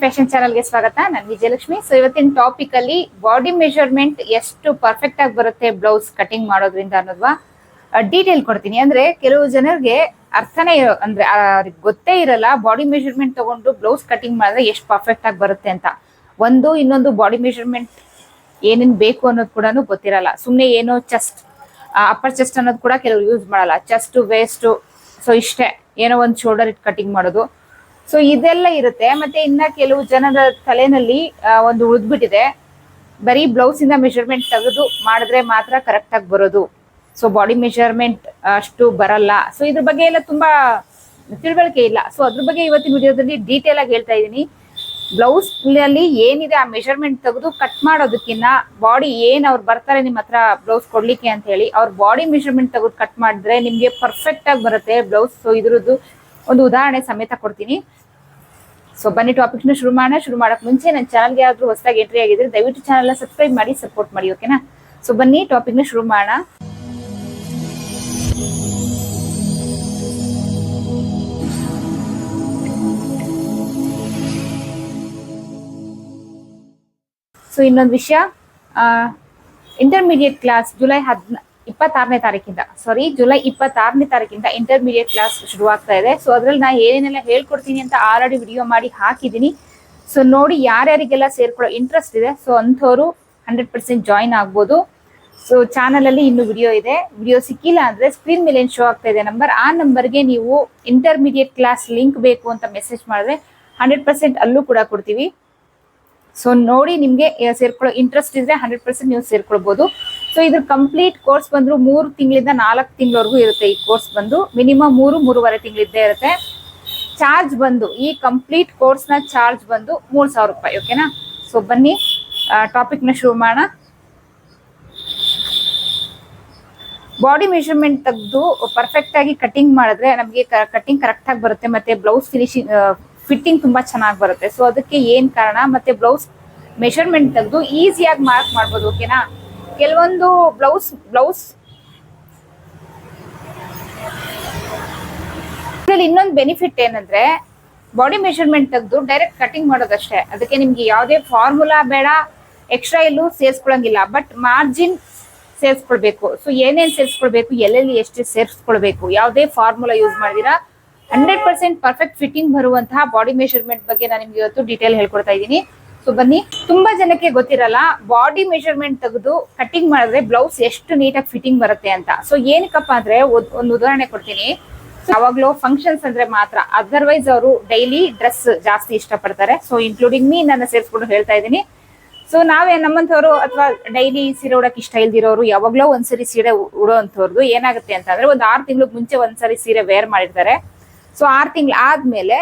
Fashion ಚಾನಲ್ಗೆ ಸ್ವಾಗತ. ನಾನು ವಿಜಯಲಕ್ಷ್ಮಿ. ಸೊ ಇವತ್ತಿನ ಟಾಪಿಕ್ ಅಲ್ಲಿ ಬಾಡಿ ಮೆಜರ್ಮೆಂಟ್ ಎಷ್ಟು ಪರ್ಫೆಕ್ಟ್ ಆಗಿ ಬರುತ್ತೆ ಬ್ಲೌಸ್ ಕಟಿಂಗ್ ಮಾಡೋದ್ರಿಂದ ಅನ್ನೋದ್ವಾ ಡೀಟೇಲ್ ಕೊಡ್ತೀನಿ. ಅಂದ್ರೆ ಕೆಲವು ಜನರಿಗೆ ಅರ್ಥನೇ, ಅಂದ್ರೆ ಗೊತ್ತೇ ಇರಲ್ಲ ಬಾಡಿ ಮೆಜರ್ಮೆಂಟ್ ತಗೊಂಡು ಬ್ಲೌಸ್ ಕಟಿಂಗ್ ಮಾಡಿದ್ರೆ ಎಷ್ಟು ಪರ್ಫೆಕ್ಟ್ ಆಗಿ ಬರುತ್ತೆ ಅಂತ. ಒಂದು, ಇನ್ನೊಂದು ಬಾಡಿ ಮೆಜರ್ಮೆಂಟ್ ಏನೇನು ಬೇಕು ಅನ್ನೋದು ಕೂಡ ಗೊತ್ತಿರಲ್ಲ. ಸುಮ್ಮನೆ ಏನೋ ಚೆಸ್ಟ್ ಅಪ್ಪರ್ ಚೆಸ್ಟ್ ಅನ್ನೋದು ಕೂಡ ಕೆಲವರು ಯೂಸ್ ಮಾಡಲ್ಲ. ಚೆಸ್ಟ್ ವೇಸ್ಟ್ ಸೊ ಇಷ್ಟೇ. ಏನೋ ಒಂದು ಶೋಲ್ಡರ್ ಇಟ್ಟು ಕಟಿಂಗ್ ಮಾಡೋದು. ಸೊ ಇದೆಲ್ಲ ಇರುತ್ತೆ. ಮತ್ತೆ ಇನ್ನ ಕೆಲವು ಜನರ ತಲೆನಲ್ಲಿ ಒಂದು ಉಳಿದ್ಬಿಟ್ಟಿದೆ. ಬರೀ ಬ್ಲೌಸ್ ಇಂದ ಮೆಷರ್ಮೆಂಟ್ ತೆಗೆದು ಮಾಡಿದ್ರೆ ಮಾತ್ರ ಕರೆಕ್ಟ್ ಆಗಿ ಬರೋದು. ಸೊ ಬಾಡಿ ಮೆಷರ್ಮೆಂಟ್ ಅಷ್ಟು ಬರಲ್ಲ. ಸೊ ಇದ್ರ ಬಗ್ಗೆ ಎಲ್ಲ ತುಂಬಾ ತಿಳುವಳಿಕೆ ಇಲ್ಲ. ಸೊ ಅದ್ರ ಬಗ್ಗೆ ಇವತ್ತಿನ ವಿಡಿಯೋದಲ್ಲಿ ಡೀಟೇಲ್ ಆಗಿ ಹೇಳ್ತಾ ಇದ್ದೀನಿ. ಬ್ಲೌಸ್ನಲ್ಲಿ ಏನಿದೆ ಆ ಮೆಷರ್ಮೆಂಟ್ ತೆಗೆದು ಕಟ್ ಮಾಡೋದಕ್ಕಿಂತ ಬಾಡಿ ಏನ್ ಅವ್ರು ಬರ್ತಾರೆ ನಿಮ್ಮ ಹತ್ರ ಬ್ಲೌಸ್ ಕೊಡ್ಲಿಕ್ಕೆ ಅಂತ ಹೇಳಿ, ಅವ್ರ ಬಾಡಿ ಮೆಷರ್ಮೆಂಟ್ ತೆಗೆದು ಕಟ್ ಮಾಡಿದ್ರೆ ನಿಮ್ಗೆ ಪರ್ಫೆಕ್ಟ್ ಆಗಿ ಬರುತ್ತೆ ಬ್ಲೌಸ್. ಸೊ ಇದ್ರದ್ದು ಒಂದು ಉದಾಹರಣೆ ಸಮೇತ ಕೊಡ್ತೀನಿ. ಸೊ ಬನ್ನಿ ಟಾಪಿಕ್ನ ಶುರು ಮಾಡೋಣ. ಶುರು ಮಾಡಕ್ ಮುಂಚೆ ನನ್ನ ಚಾನಲ್ಗೆ ಯಾವ್ದು ಹೊಸದಾಗಿ ಎಂಟ್ರಿ ಆಗಿದ್ರೆ ದಯವಿಟ್ಟು ಚಾನಲ್ ಸಬ್ಸ್ಕ್ರೈಬ್ ಮಾಡಿ ಸಪೋರ್ಟ್ ಮಾಡಿ ಓಕೆನಾ ಸೊ ಬನ್ನಿ ಟಾಪಿಕ್ನ ಶುರು ಮಾಡೋಣ. ಸೊ ಇನ್ನೊಂದು ವಿಷಯ ಇಂಟರ್ಮೀಡಿಯೇಟ್ ಕ್ಲಾಸ್ ಜುಲೈ ಹದ್ನ ಇಪ್ಪತ್ತಾರನೇ ತಾರೀಕಿಂದ ಸಾರಿ ಜುಲೈ ಇಪ್ಪತ್ತಾರನೇ ತಾರೀಕಿಂದ ಇಂಟರ್ಮೀಡಿಯೇಟ್ ಕ್ಲಾಸ್ ಶುರುವಾಗ್ತಾ ಇದೆ. ಸೊ ಅದ್ರಲ್ಲಿ ನಾ ಏನೇನೆಲ್ಲ ಹೇಳ್ಕೊಡ್ತೀನಿ ಅಂತ ಆಲ್ರೆಡಿ ವಿಡಿಯೋ ಮಾಡಿ ಹಾಕಿದ್ದೀನಿ. ಸೊ ನೋಡಿ ಯಾರ್ಯಾರಿಗೆಲ್ಲ ಸೇರ್ಕೊಳ್ಳೋ ಇಂಟ್ರೆಸ್ಟ್ ಇದೆ. ಸೊ ಅಂಥವ್ರು ಹಂಡ್ರೆಡ್ ಪರ್ಸೆಂಟ್ ಜಾಯಿನ್ ಆಗ್ಬೋದು. ಸೊ ಚಾನಲ್ ಅಲ್ಲಿ ಇನ್ನು ವಿಡಿಯೋ ಇದೆ. ವಿಡಿಯೋ ಸಿಕ್ಕಿಲ್ಲ ಅಂದ್ರೆ ಸ್ಕ್ರೀನ್ ಮೇಲೆ ಶೋ ಆಗ್ತಾ ಇದೆ ನಂಬರ್ ಆ ನಂಬರ್ಗೆ ನೀವು ಇಂಟರ್ಮೀಡಿಯೇಟ್ ಕ್ಲಾಸ್ ಲಿಂಕ್ ಬೇಕು ಅಂತ ಮೆಸೇಜ್ ಮಾಡಿದ್ರೆ ಹಂಡ್ರೆಡ್ ಪರ್ಸೆಂಟ್ ಅಲ್ಲೂ ಕೂಡ ಕೊಡ್ತೀವಿ. ಸೊ ನೋಡಿ ನಿಮಗೆ ಸೇರ್ಕೊಳ್ಳೋ ಇಂಟ್ರೆಸ್ಟ್ ಇದ್ರೆ ಹಂಡ್ರೆಡ್ ಪರ್ಸೆಂಟ್ ನೀವು ಸೇರ್ಕೊಳ್ಬಹುದು ಸೊ ಇದ್ರ ಕಂಪ್ಲೀಟ್ ಕೋರ್ಸ್ ಬಂದ್ರು ಮೂರು ತಿಂಗಳಿಂದ ನಾಲ್ಕು ತಿಂಗಳವರೆಗೂ ಇರುತ್ತೆ ಈ ಕೋರ್ಸ್ ಬಂದು. ಮಿನಿಮಮ್ ಮೂರು, ಮೂರುವರೆ ತಿಂಗಳಿದ್ದೇ ಇರುತ್ತೆ. ಚಾರ್ಜ್ ಬಂದು, ಈ ಕಂಪ್ಲೀಟ್ ಕೋರ್ಸ್ನ ಚಾರ್ಜ್ ಬಂದು ಮೂರ್ ಸಾವಿರ ರೂಪಾಯಿ ಓಕೆನಾ ಸೊ ಬನ್ನಿ ಟಾಪಿಕ್ನ ಶುರು ಮಾಡೋಣ. ಬಾಡಿ ಮೆಷರ್ಮೆಂಟ್ ತೆಗೆದು ಪರ್ಫೆಕ್ಟ್ ಆಗಿ ಕಟಿಂಗ್ ಮಾಡಿದ್ರೆ ನಮಗೆ ಕಟಿಂಗ್ ಕರೆಕ್ಟ್ ಆಗಿ ಬರುತ್ತೆ. ಮತ್ತೆ ಬ್ಲೌಸ್ ಫಿನಿಶಿಂಗ್ ಫಿಟ್ಟಿಂಗ್ ತುಂಬಾ ಚೆನ್ನಾಗಿ ಬರುತ್ತೆ. ಸೊ ಅದಕ್ಕೆ ಏನ್ ಕಾರಣ? ಮತ್ತೆ ಬ್ಲೌಸ್ ಮೆಷರ್ಮೆಂಟ್ ತೆಗೆದು ಈಸಿಯಾಗಿ ಮಾರ್ಕ್ ಮಾಡ್ಬೋದು ಓಕೆನಾ ಕೆಲವೊಂದು ಬ್ಲೌಸ್ ಬ್ಲೌಸ್ ಇದ್ರಲ್ಲಿ ಇನ್ನೊಂದು ಬೆನಿಫಿಟ್ ಏನಂದ್ರೆ ಬಾಡಿ ಮೆಷರ್ಮೆಂಟ್ ತೆಗೆದು ಡೈರೆಕ್ಟ್ ಕಟಿಂಗ್ ಮಾಡೋದಷ್ಟೇ. ಅದಕ್ಕೆ ನಿಮ್ಗೆ ಯಾವುದೇ ಫಾರ್ಮುಲಾ ಬೇಡ ಎಕ್ಸ್ಟ್ರಾ ಎಲ್ಲೂ ಸೇರಿಸ್ಕೊಳಂಗಿಲ್ಲ. ಬಟ್ ಮಾರ್ಜಿನ್ ಸೇರಿಸ್ಕೊಳ್ಬೇಕು. ಸೊ ಏನೇನು ಸೇರಿಸ್ಕೊಳ್ಬೇಕು? ಎಲ್ಲೆಲ್ಲಿ ಎಷ್ಟು ಸೇರಿಸ್ಕೊಳ್ಬೇಕು? ಯಾವುದೇ ಫಾರ್ಮುಲಾ ಯೂಸ್ ಮಾಡಿದಿರಾ ಹಂಡ್ರೆಡ್ ಪರ್ಸೆಂಟ್ ಪರ್ಫೆಕ್ಟ್ ಫಿಟ್ಟಿಂಗ್ ಬರುವಂತಹ ಬಾಡಿ ಮೆಷರ್ಮೆಂಟ್ ಬಗ್ಗೆ ನಾನು ನಿಮ್ಗೆ ಇವತ್ತು ಡೀಟೇಲ್ ಹೇಳ್ಕೊಡ್ತಾ ಇದ್ದೀನಿ. ಸೊ ಬನ್ನಿ. ತುಂಬಾ ಜನಕ್ಕೆ ಗೊತ್ತಿರಲ್ಲ ಬಾಡಿ ಮೆಷರ್ಮೆಂಟ್ ತೆಗೆದು ಕಟಿಂಗ್ ಮಾಡಿದ್ರೆ ಬ್ಲೌಸ್ ಎಷ್ಟು ನೀಟಾಗಿ ಫಿಟ್ಟಿಂಗ್ ಬರುತ್ತೆ ಅಂತ. ಸೊ ಏನಕ್ಕಪ್ಪ ಅಂದ್ರೆ ಒಂದ್- ಉದಾಹರಣೆ ಕೊಡ್ತೀನಿ. ಯಾವಾಗ್ಲೂ ಫಂಕ್ಷನ್ಸ್ ಅಂದ್ರೆ ಮಾತ್ರ. ಅದರ್ವೈಸ್ ಅವರು ಡೈಲಿ ಡ್ರೆಸ್ ಜಾಸ್ತಿ ಇಷ್ಟಪಡ್ತಾರೆ. ಸೊ ಇನ್ಕ್ಲೂಡಿಂಗ್ ಮೀ ನನ್ನ ಸೇರಿಸ್ಕೊಂಡು ಹೇಳ್ತಾ ಇದ್ದೀನಿ. ಸೊ ನಾವೇ ನಮ್ಮಂಥವ್ರು ಅಥವಾ ಡೈಲಿ ಸೀರೆ ಉಡಕ್ ಇಷ್ಟ ಇಲ್ದಿರೋರು ಯಾವಾಗ್ಲೋ ಒಂದ್ಸರಿ ಸೀರೆ ಉಡೋ ಅಂತವ್ರದ್ದು ಏನಾಗುತ್ತೆ ಅಂತಂದ್ರೆ ಒಂದ್ ಆರು ತಿಂಗಳು ಮುಂಚೆ ಒಂದ್ಸರಿ ಸೀರೆ ವೇರ್ ಮಾಡಿರ್ತಾರೆ. ಸೊ ಆರು ತಿಂಗಳು ಆದ್ಮೇಲೆ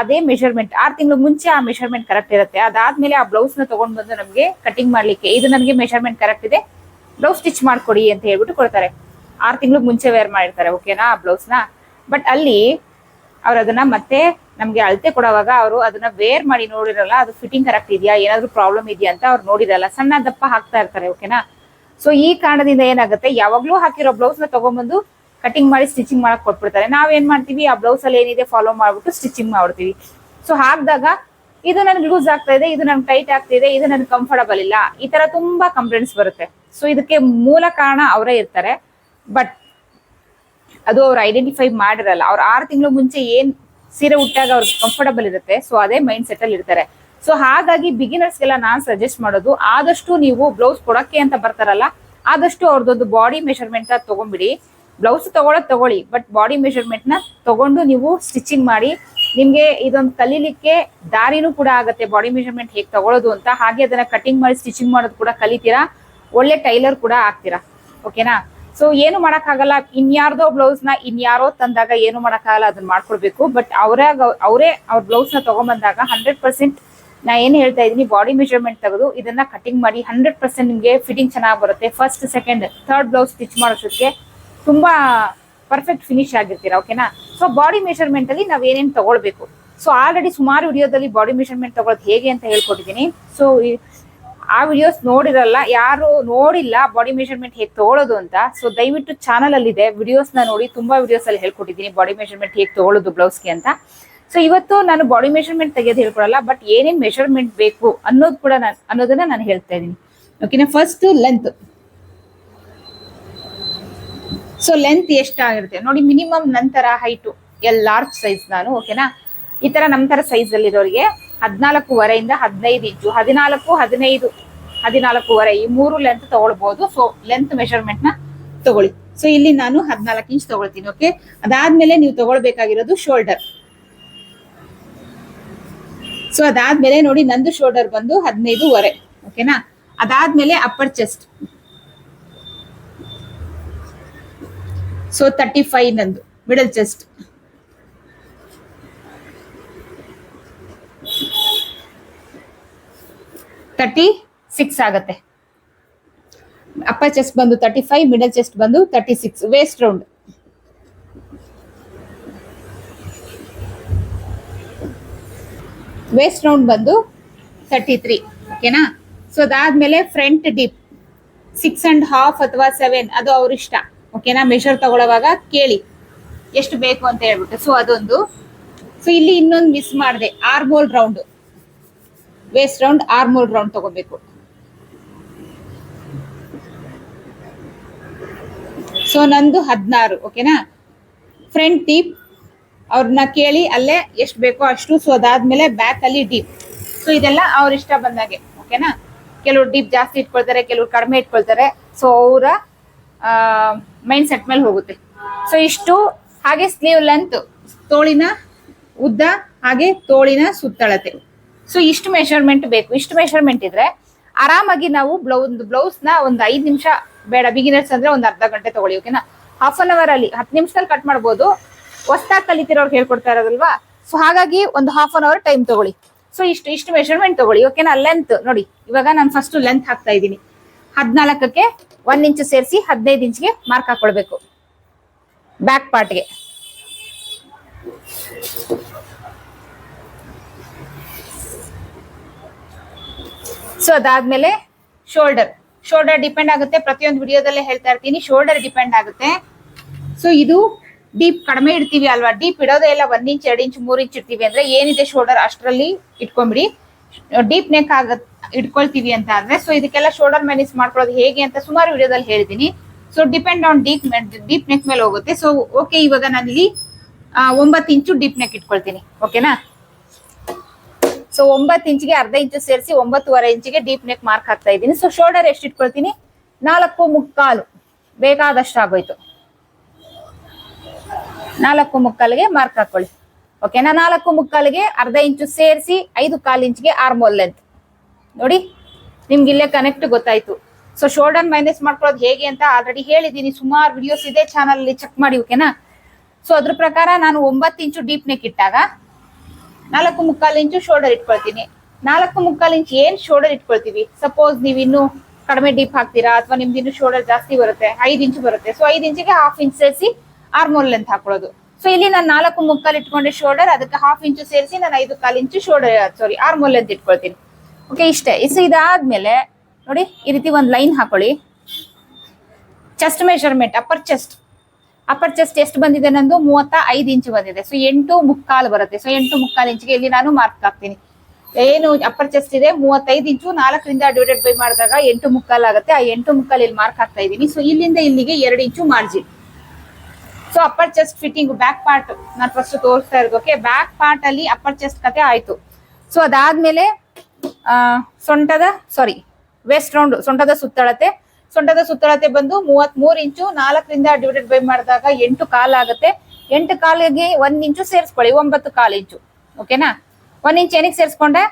ಅದೇ ಮೆಷರ್ಮೆಂಟ್ ಆರು ತಿಂಗಳು ಮುಂಚೆ ಆ ಮೆಷರ್ಮೆಂಟ್ ಕರೆಕ್ಟ್ ಇರುತ್ತೆ. ಅದಾದ್ಮೇಲೆ ಆ ಬ್ಲೌಸ್ನ ತಗೊಂಡ್ ಬಂದು ನಮಗೆ ಕಟಿಂಗ್ ಮಾಡ್ಲಿಕ್ಕೆ, ಇದು ನನಗೆ ಮೆಷರ್ಮೆಂಟ್ ಕರೆಕ್ಟ್ ಇದೆ. ಬ್ಲೌಸ್ ಸ್ಟಿಚ್ ಮಾಡ್ಕೊಡಿ ಅಂತ ಹೇಳ್ಬಿಟ್ಟು ಕೊಡ್ತಾರೆ. ಆರು ತಿಂಗಳು ಮುಂಚೆ ವೇರ್ ಮಾಡಿರ್ತಾರೆ ಓಕೆನಾ ಆ ಬ್ಲೌಸ್ನ. ಬಟ್ ಅಲ್ಲಿ ಅವ್ರು ಅದನ್ನ ಮತ್ತೆ ನಮ್ಗೆ ಅಳತೆ ಕೊಡುವಾಗ ಅವರು ಅದನ್ನ ವೇರ್ ಮಾಡಿ ನೋಡಿರಲ್ಲ, ಅದು ಫಿಟ್ಟಿಂಗ್ ಕರೆಕ್ಟ್ ಇದೆಯಾ, ಏನಾದ್ರು ಪ್ರಾಬ್ಲಮ್ ಇದೆಯಾ ಅಂತ ಅವ್ರು ನೋಡಿರಲ್ಲ. ಸಣ್ಣ ದಪ್ಪ ಹಾಕ್ತಾ ಇರ್ತಾರೆ ಓಕೆನಾ ಸೊ ಈ ಕಾರಣದಿಂದ ಏನಾಗುತ್ತೆ, ಯಾವಾಗ್ಲೂ ಹಾಕಿರೋ ಬ್ಲೌಸ್ನ ತಗೊಂಡ್ಬಂದು ಕಟಿಂಗ್ ಮಾಡಿ ಸ್ಟಿಚಿಂಗ್ ಮಾಡಕ್ ಕೊಟ್ಬಿಡ್ತಾರೆ. ನಾವೇನ್ ಮಾಡ್ತೀವಿ? ಆ ಬ್ಲೌಸ್ ಅಲ್ಲಿ ಏನಿದೆ ಫಾಲೋ ಮಾಡ್ಬಿಟ್ಟು ಸ್ಟಿಚಿಂಗ್ ಮಾಡ್ಬಿಡ್ತೀವಿ ಸೊ ಹಾಕಿದಾಗ ಇದು ನನ್ಗೆ ಲೂಸ್ ಆಗ್ತಾ ಇದೆ, ಇದು ನನ್ಗೆ ಟೈಟ್ ಆಗ್ತಿದೆ ಇದು ನನ್ಗೆ ಕಂಫರ್ಟಬಲ್ ಇಲ್ಲ. ಈ ತರ ತುಂಬಾ ಕಂಪ್ಲೇಂಟ್ಸ್ ಬರುತ್ತೆ. ಸೊ ಇದಕ್ಕೆ ಮೂಲ ಕಾರಣ ಅವರೇ ಇರ್ತಾರೆ. ಬಟ್ ಅದು ಅವ್ರು ಐಡೆಂಟಿಫೈ ಮಾಡಿರಲ್ಲ. ಅವ್ರು ಆರು ತಿಂಗಳು ಮುಂಚೆ ಏನ್ ಸೀರೆ ಉಟ್ಟಾಗ ಅವ್ರಿಗೆ ಕಂಫರ್ಟಬಲ್ ಇರುತ್ತೆ ಸೊ ಅದೇ ಮೈಂಡ್ ಸೆಟ್ ಅಲ್ಲಿ ಇರ್ತಾರೆ. ಸೊ ಹಾಗಾಗಿ ಬಿಗಿನರ್ಸ್ಗೆಲ್ಲ ನಾನ್ ಸಜೆಸ್ಟ್ ಮಾಡೋದು, ಆದಷ್ಟು ನೀವು ಬ್ಲೌಸ್ ಕೊಡಕ್ಕೆ ಅಂತ ಬರ್ತಾರಲ್ಲ, ಆದಷ್ಟು ಅವ್ರದ್ದೊಂದು ಬಾಡಿ ಮೆಷರ್ಮೆಂಟ್ ತಗೊಂಡ್ಬಿಡಿ ಬ್ಲೌಸ್ ತಗೊಳ್ಳೋ ತಗೊಳ್ಳಿ ಬಟ್ ಬಾಡಿ ಮೆಷರ್ಮೆಂಟ್ನ ತಗೊಂಡು ನೀವು ಸ್ಟಿಚಿಂಗ್ ಮಾಡಿ, ನಿಮ್ಗೆ ಇದೊಂದು ಕಲೀಲಿಕ್ಕೆ ದಾರಿನೂ ಕೂಡ ಆಗುತ್ತೆ. ಬಾಡಿ ಮೆಷರ್ಮೆಂಟ್ ಹೇಗೆ ತಗೊಳ್ಳೋದು ಅಂತ. ಹಾಗೆ ಅದನ್ನ ಕಟಿಂಗ್ ಮಾಡಿ ಸ್ಟಿಚಿಂಗ್ ಮಾಡೋದು ಕೂಡ ಕಲಿತೀರಾ? ಒಳ್ಳೆ ಟೈಲರ್ ಕೂಡ ಆಗ್ತೀರಾ? ಓಕೆನಾ ಸೊ ಏನು ಮಾಡೋಕ್ಕಾಗಲ್ಲ. ಇನ್ಯಾರ್ದೋ ಬ್ಲೌಸ್ನ ಇನ್ಯಾರೋ ತಂದಾಗ ಏನು ಮಾಡೋಕ್ಕಾಗಲ್ಲ ಅದನ್ನ ಮಾಡ್ಕೊಡ್ಬೇಕು. ಬಟ್ ಅವರೇ ಅವರೇ ಅವ್ರ ಬ್ಲೌಸ್ನ ತಗೊಂಡ್ಬಂದಾಗ ಹಂಡ್ರೆಡ್ ಪರ್ಸೆಂಟ್ ನಾ ಏನ್ ಹೇಳ್ತಾ ಇದೀನಿ ಬಾಡಿ ಮೆಷರ್ಮೆಂಟ್ ತೆಗೆದು ಇದನ್ನ ಕಟಿಂಗ್ ಮಾಡಿ ಹಂಡ್ರೆಡ್ ಪರ್ಸೆಂಟ್ ನಿಮಗೆ ಫಿಟ್ಟಿಂಗ್ ಚೆನ್ನಾಗಿ ಬರುತ್ತೆ. First second third blouse stitch ಮಾಡೋಷ್ಟೊತ್ತಿಗೆ ತುಂಬಾ ಪರ್ಫೆಕ್ಟ್ ಫಿನಿಶ್ ಆಗಿರ್ತೀರಾ ಓಕೆನಾ ಸೊ ಬಾಡಿ ಮೆಷರ್ಮೆಂಟ್ ಅಲ್ಲಿ ನಾವ್ ಏನೇನ್ ತಗೊಳ್ಬೇಕು? ಸೊ ಆಲ್ರೆಡಿ ಸುಮಾರು ವಿಡಿಯೋದಲ್ಲಿ ಬಾಡಿ ಮೆಷರ್ಮೆಂಟ್ ತಗೊಳ್ಳೋದು ಹೇಗೆ ಅಂತ ಹೇಳ್ಕೊಟ್ಟಿದ್ದೀನಿ. ಸೊ ಆ ವಿಡಿಯೋಸ್ ನೋಡಿರಲ್ಲ, ಯಾರು ನೋಡಿಲ್ಲ ಬಾಡಿ ಮೆಷರ್ಮೆಂಟ್ ಹೇಗೆ ತಗೊಳ್ಳೋದು ಅಂತ. ಸೊ ದಯವಿಟ್ಟು ಚಾನಲ್ ಅಲ್ಲಿ ಇದೆ ವಿಡಿಯೋಸ್ನ ನೋಡಿ, ತುಂಬಾ ವಿಡಿಯೋಸ್ ಅಲ್ಲಿ ಹೇಳ್ಕೊಟ್ಟಿದ್ದೀನಿ ಬಾಡಿ ಮೆಷರ್ಮೆಂಟ್ ಹೇಗೆ ತಗೊಳ್ಳೋದು ಬ್ಲೌಸ್ಗೆ ಅಂತ. ಸೊ ಇವತ್ತು ನಾನು ಬಾಡಿ ಮೆಷರ್ಮೆಂಟ್ ತೆಗೆಯೋದು ಹೇಳ್ಕೊಡಲ್ಲ ಬಟ್ ಏನೇನು ಮೆಷರ್ಮೆಂಟ್ ಬೇಕು ಅನ್ನೋದು ಕೂಡ ನಾನು, ಅನ್ನೋದನ್ನ ನಾನು ಹೇಳ್ತಾ ಇದ್ದೀನಿ. ಓಕೆನಾ ಫಸ್ಟ್ ಲೆಂತ್ ಸೊ ಲೆಂತ್ ಎಷ್ಟಾಗಿರುತ್ತೆ? ನೋಡಿ ಮಿನಿಮಮ್ ನಂತರ ಹೈಟು ಎಲ್ ಲಾರ್ಜ್ ಸೈಜ್ ನಾನು ಓಕೆನಾ ಈ ತರ ನಮ್ಮ ತರ ಸೈಜ್ ಅಲ್ಲಿರೋರಿಗೆ ಹದಿನಾಲ್ಕೂವರೆಯಿಂದ ಹದಿನೈದು ಇಂಚು ಹದಿನಾಲ್ಕು, ಹದಿನೈದು, ಹದಿನಾಲ್ಕೂವರೆ ಈ ಮೂರು ಲೆಂತ್ ತಗೊಳ್ಬಹುದು ಸೊ ಲೆಂತ್ನ ತಗೊಳ್ಳಿ. ಸೊ ಇಲ್ಲಿ ನಾನು ಹದಿನಾಲ್ಕು ಇಂಚ್ ತಗೊಳ್ತೀನಿ ಓಕೆ ಅದಾದ್ಮೇಲೆ ನೀವು ತಗೊಳ್ಬೇಕಾಗಿರೋದು ಶೋಲ್ಡರ್ ಸೊ ಅದಾದ್ಮೇಲೆ ನೋಡಿ, ನಂದು ಶೋಲ್ಡರ್ ಬಂದು ಹದಿನೈದುವರೆ ಓಕೆನಾ ಅದಾದ್ಮೇಲೆ upper chest so thirty five ನಂದು ಮಿಡಲ್ ಚೆಸ್ಟ್ ತರ್ಟಿ ಸಿಕ್ಸ್ ಆಗತ್ತೆ. ಅಪ್ಪ ಚೆಸ್ಟ್ ಬಂದು ತರ್ಟಿ ಫೈವ್ ಮಿಡಲ್ ಚೆಸ್ಟ್ ಬಂದು thirty six waist round waist round ಬಂದು ತರ್ಟಿ ತ್ರೀ ಓಕೆನಾ ಸೊ ಅದಾದ್ಮೇಲೆ front dip six and half ಅಥವಾ ಸೆವೆನ್ ಅದು ಅವ್ರ ಇಷ್ಟ. ಓಕೆನಾ ಮೆಷರ್ ತಗೊಳ್ಳೋವಾಗ ಕೇಳಿ. ಎಷ್ಟು ಬೇಕು ಅಂತ ಹೇಳ್ಬಿಟ್ಟು. ಸೊ ಅದೊಂದು. ಸೊ ಇಲ್ಲಿ ಇನ್ನೊಂದು ಮಿಸ್ ಮಾಡಿದೆ. Armhole round waist round armhole round ತಗೋಬೇಕು. ಸೊ ನಂದು ಹದಿನಾರು ಓಕೆನಾ ಫ್ರಂಟ್ ಡೀಪ್ ಅವ್ರನ್ನ ಕೇಳಿ ಅಲ್ಲೇ ಎಷ್ಟು ಬೇಕೋ ಅಷ್ಟು. ಸೊ ಅದಾದ್ಮೇಲೆ ಬ್ಯಾಕ್ ಅಲ್ಲಿ ಡೀಪ್ ಸೊ ಇದೆಲ್ಲ ಅವ್ರ ಇಷ್ಟ ಬಂದಾಗೆ ಓಕೆನಾ ಕೆಲವ್ರು ಡೀಪ್ ಜಾಸ್ತಿ ಇಟ್ಕೊಳ್ತಾರೆ, ಕೆಲವ್ರು ಕಡಿಮೆ ಇಟ್ಕೊಳ್ತಾರೆ. ಸೊ ಅವರ ಮೈಂಡ್ ಸೆಟ್ ಮೇಲೆ ಹೋಗುತ್ತೆ. ಸೊ ಇಷ್ಟು ಹಾಗೆ ಸ್ಲೀವ್ ಲೆಂತ್ ತೋಳಿನ ಉದ್ದ ಹಾಗೆ ತೋಳಿನ ಸುತ್ತಳತೆ. ಸೊ ಇಷ್ಟು ಮೆಷರ್ಮೆಂಟ್ ಬೇಕು. ಇಷ್ಟು ಮೆಷರ್ಮೆಂಟ್ ಇದ್ರೆ ಆರಾಮಾಗಿ ನಾವು ಬ್ಲೌಸ್ ಬ್ಲೌಸ್ನ ಒಂದು ಐದು ನಿಮಿಷ ಬೇಡ ಬಿಗಿನರ್ಸ್ ಅಂದ್ರೆ ಒಂದು ಅರ್ಧ ಗಂಟೆ ತಗೊಳ್ಳಿ ಓಕೆನಾ ಹಾಫ್ ಅನ್ ಅವರ್ ಅಲ್ಲಿ, ಹತ್ತು ನಿಮಿಷದಲ್ಲಿ ಕಟ್ ಮಾಡ್ಬೋದು. ಹೊಸ್ದಾಗಿ ಕಲಿತಿರೋರು ಹೇಳ್ಕೊಡ್ತಾ ಇರೋದಲ್ವಾ? ಸೊ ಹಾಗಾಗಿ ಒಂದು ಹಾಫ್ ಅನ್ ಅವರ್ ಟೈಮ್ ತಗೊಳ್ಳಿ. ಸೊ ಇಷ್ಟು ಇಷ್ಟು ಮೆಷರ್ಮೆಂಟ್ ತಗೊಳ್ಳಿ ಓಕೆನಾ ಲೆಂತ್ ನೋಡಿ, ಇವಾಗ ನಾನು ಫಸ್ಟ್ ಲೆಂತ್ ಹಾಕ್ತಾ ಇದ್ದೀನಿ. ಹದಿನಾಲ್ಕಕ್ಕೆ ಒಂದ್ ಇಂಚು ಸೇರಿಸಿ ಹದಿನೈದು ಇಂಚ್ಗೆ ಮಾರ್ಕ್ ಹಾಕೊಳ್ಬೇಕು. ಬ್ಯಾಕ್ ಪಾರ್ಟ್ಗೆ ಸೊ ಅದಾದ್ಮೇಲೆ ಶೋಲ್ಡರ್ ಶೋಲ್ಡರ್ ಡಿಪೆಂಡ್ ಆಗುತ್ತೆ. ಪ್ರತಿಯೊಂದು ವಿಡಿಯೋದಲ್ಲೇ ಹೇಳ್ತಾ ಇರ್ತೀನಿ. ಶೋಲ್ಡರ್ ಡಿಪೆಂಡ್ ಆಗುತ್ತೆ. ಸೊ ಇದು ಡೀಪ್ ಕಡಿಮೆ ಇಡ್ತೀವಿ ಅಲ್ವಾ? ಡೀಪ್ ಇಡೋದೇ ಇಲ್ಲ. ಒಂದ್ ಇಂಚ್, ಎರಡು ಇಂಚ್, ಮೂರ್ ಇಂಚ್ ಇಡ್ತೀವಿ ಅಂದ್ರೆ ಏನಿದೆ ಶೋಲ್ಡರ್ ಅಷ್ಟರಲ್ಲಿ ಇಟ್ಕೊಂಬಿಡಿ ಡೀಪ್ ನೆಕ್ ಆಗತ್ ಇಟ್ಕೊಳ್ತೀವಿ ಅಂತ ಅಂದ್ರೆ ಸೊ ಇದಕ್ಕೆಲ್ಲ ಶೋಲ್ಡರ್ ಮ್ಯಾನೇಜ್ ಮಾಡ್ಕೊಳ್ಳೋದು ಹೇಗೆ ಅಂತ ಸುಮಾರು ವಿಡಿಯೋದಲ್ಲಿ ಹೇಳಿದೀನಿ so depend on deep deep neck ಮೇಲೆ ಹೋಗುತ್ತೆ. ಸೊ ಓಕೆ ಇವಾಗ ನಾನು ಇಲ್ಲಿ ಒಂಬತ್ತು ಇಂಚು ಡೀಪ್ ನೆಕ್ ಇಟ್ಕೊಳ್ತೀನಿ. ಓಕೆನಾ ಸೊ ಒಂಬತ್ತು ಇಂಚಿಗೆ ಅರ್ಧ ಇಂಚು ಸೇರಿಸಿ ಒಂಬತ್ತುವರೆ ಇಂಚಿಗೆ ಡೀಪ್ ನೆಕ್ ಮಾರ್ಕ್ ಹಾಕ್ತಾ ಇದ್ದೀನಿ. ಸೊ ಶೋಲ್ಡರ್ ಎಷ್ಟು ಇಟ್ಕೊಳ್ತೀನಿ? ನಾಲ್ಕು ಮುಕ್ಕಾಲು. ಬೇಕಾದಷ್ಟು ಆಗೋಯ್ತು. ನಾಲ್ಕು ಮುಕ್ಕಾಲಿಗೆ ಮಾರ್ಕ್ ಹಾಕೊಳ್ಳಿ. ಓಕೆನಾ ನಾಲ್ಕು ಮುಕ್ಕಾಲಿಗೆ ಅರ್ಧ ಇಂಚು ಸೇರಿಸಿ ಐದು ಕಾಲು ಇಂಚಿಗೆ ಆರ್ಮೋಲ್ ಲೆಂತ್ ನೋಡಿ, ನಿಮ್ಗೆ ಇಲ್ಲೇ ಕನೆಕ್ಟ್ ಗೊತ್ತಾಯ್ತು. ಸೊ ಶೋಲ್ಡರ್ ಮೈನಸ್ ಮಾಡ್ಕೊಳ್ಳೋದು ಹೇಗೆ ಅಂತ ಆಲ್ರೆಡಿ ಹೇಳಿದ್ದೀನಿ. ಸುಮಾರು ವಿಡಿಯೋಸ್ ಇದೆ ಚಾನಲ್ ಚೆಕ್ ಮಾಡಿ ಓಕೆನಾ ಸೊ ಅದ್ರ ಪ್ರಕಾರ ನಾನು ಒಂಬತ್ತು ಇಂಚು ಡೀಪ್ ನೆಕ್ ಇಟ್ಟಾಗ ನಾಲ್ಕು ಮುಕ್ಕಾಲು ಇಂಚು ಶೋಲ್ಡರ್ ಇಟ್ಕೊಳ್ತೀನಿ. ನಾಲ್ಕು ಮುಕ್ಕಾಲು ಇಂಚು ಏನ್ ಶೋಲ್ಡರ್ ಇಟ್ಕೊಳ್ತೀವಿ? ಸಪೋಸ್ ನೀವು ಇನ್ನು ಕಡಿಮೆ ಡೀಪ್ ಹಾಕ್ತೀರಾ, ಅಥವಾ ನಿಮ್ದು ಇನ್ನು ಶೋಲ್ಡರ್ ಜಾಸ್ತಿ ಬರುತ್ತೆ, ಐದು ಇಂಚು ಬರುತ್ತೆ. ಸೊ ಐದು ಇಂಚಿಗೆ ಹಾಫ್ ಇಂಚ್ ಸೇರಿಸಿ ಆರ್ಮೋಲ್ ಲೆಂತ್ ಹಾಕೊಳ್ಳೋದು. ಸೊ ಇಲ್ಲಿ ನಾನು ನಾಲ್ಕು ಮುಕ್ಕಾಲು ಇಟ್ಕೊಂಡೆ ಶೋಲ್ಡರ್ ಅದಕ್ಕೆ ಹಾಫ್ ಇಂಚು ಸೇರಿಸಿ ನಾನು ಐದು ಕಾಲು ಇಂಚು ಶೋಲ್ಡರ್ ಸಾರಿ ಆರ್ಮೋಲ್ ಲೆಂತ್ ಇಟ್ಕೊಳ್ತೀನಿ. ಓಕೆ ಇಷ್ಟೇ. ಸೊ ಇದಾದ್ಮೇಲೆ ನೋಡಿ, ಈ ರೀತಿ ಒಂದು ಲೈನ್ ಹಾಕೊಳ್ಳಿ. Chest measurement upper chest upper chest ಎಷ್ಟು ಬಂದಿದೆ ನಂದು? ಮೂವತ್ತ ಐದು ಇಂಚು ಬಂದಿದೆ. ಸೊ ಎಂಟು ಮುಕ್ಕಾಲು ಬರುತ್ತೆ. ಸೊ ಎಂಟು ಮುಕ್ಕಾಲು ಇಂಚಿಗೆ ಇಲ್ಲಿ ನಾನು ಮಾರ್ಕ್ ಹಾಕ್ತೀನಿ. ಏನು ಅಪ್ಪರ್ ಚೆಸ್ಟ್ ಇದೆ? ಮೂವತ್ತೈದು ಇಂಚು ನಾಲ್ಕರಿಂದ ಡಿವೈಡೆಡ್ ಬೈ ಮಾಡಿದಾಗ ಎಂಟು ಮುಕ್ಕಾಲು ಆಗುತ್ತೆ. ಆ ಎಂಟು ಮುಕ್ಕಾಲು ಇಲ್ಲಿ ಮಾರ್ಕ್ ಹಾಕ್ತಾ ಇದ್ದೀನಿ. ಸೊ ಇಲ್ಲಿಂದ ಇಲ್ಲಿಗೆ ಎರಡು ಇಂಚು margin so upper chest fitting back part ನಾನು ಫಸ್ಟ್ ತೋರಿಸ್ತಾ ಇರೋದಕ್ಕೆ ಬ್ಯಾಕ್ ಪಾರ್ಟ್ ಅಲ್ಲಿ ಅಪ್ಪರ್ ಚೆಸ್ಟ್ ಕತೆ ಆಯ್ತು. ಸೊ ಅದಾದ್ಮೇಲೆ ಸೊಂಟದ ಸಾರಿ ವೆಸ್ಟ್ ರೌಂಡ್ ಸೊಂಟದ ಸುತ್ತಳತೆ. ಸೊಂಟದ ಸುತ್ತಳತೆ ಬಂದು ಮೂವತ್ ಮೂರು ಇಂಚು ನಾಲ್ಕರಿಂದ ಡಿವೈಡೆಡ್ ಬೈ ಮಾಡಿದಾಗ ಎಂಟು ಕಾಲ್ ಆಗುತ್ತೆ. ಎಂಟು ಕಾಲಿಗೆ ಒಂದ್ ಇಂಚು ಸೇರಿಸ್ಕೊಳ್ಳಿ, ಒಂಬತ್ತು ಕಾಲು ಇಂಚು. ಓಕೆನಾ ಒಂದ್ ಇಂಚ್ ಏನಕ್ಕೆ ಸೇರಿಸ್ಕೊಂಡೆ?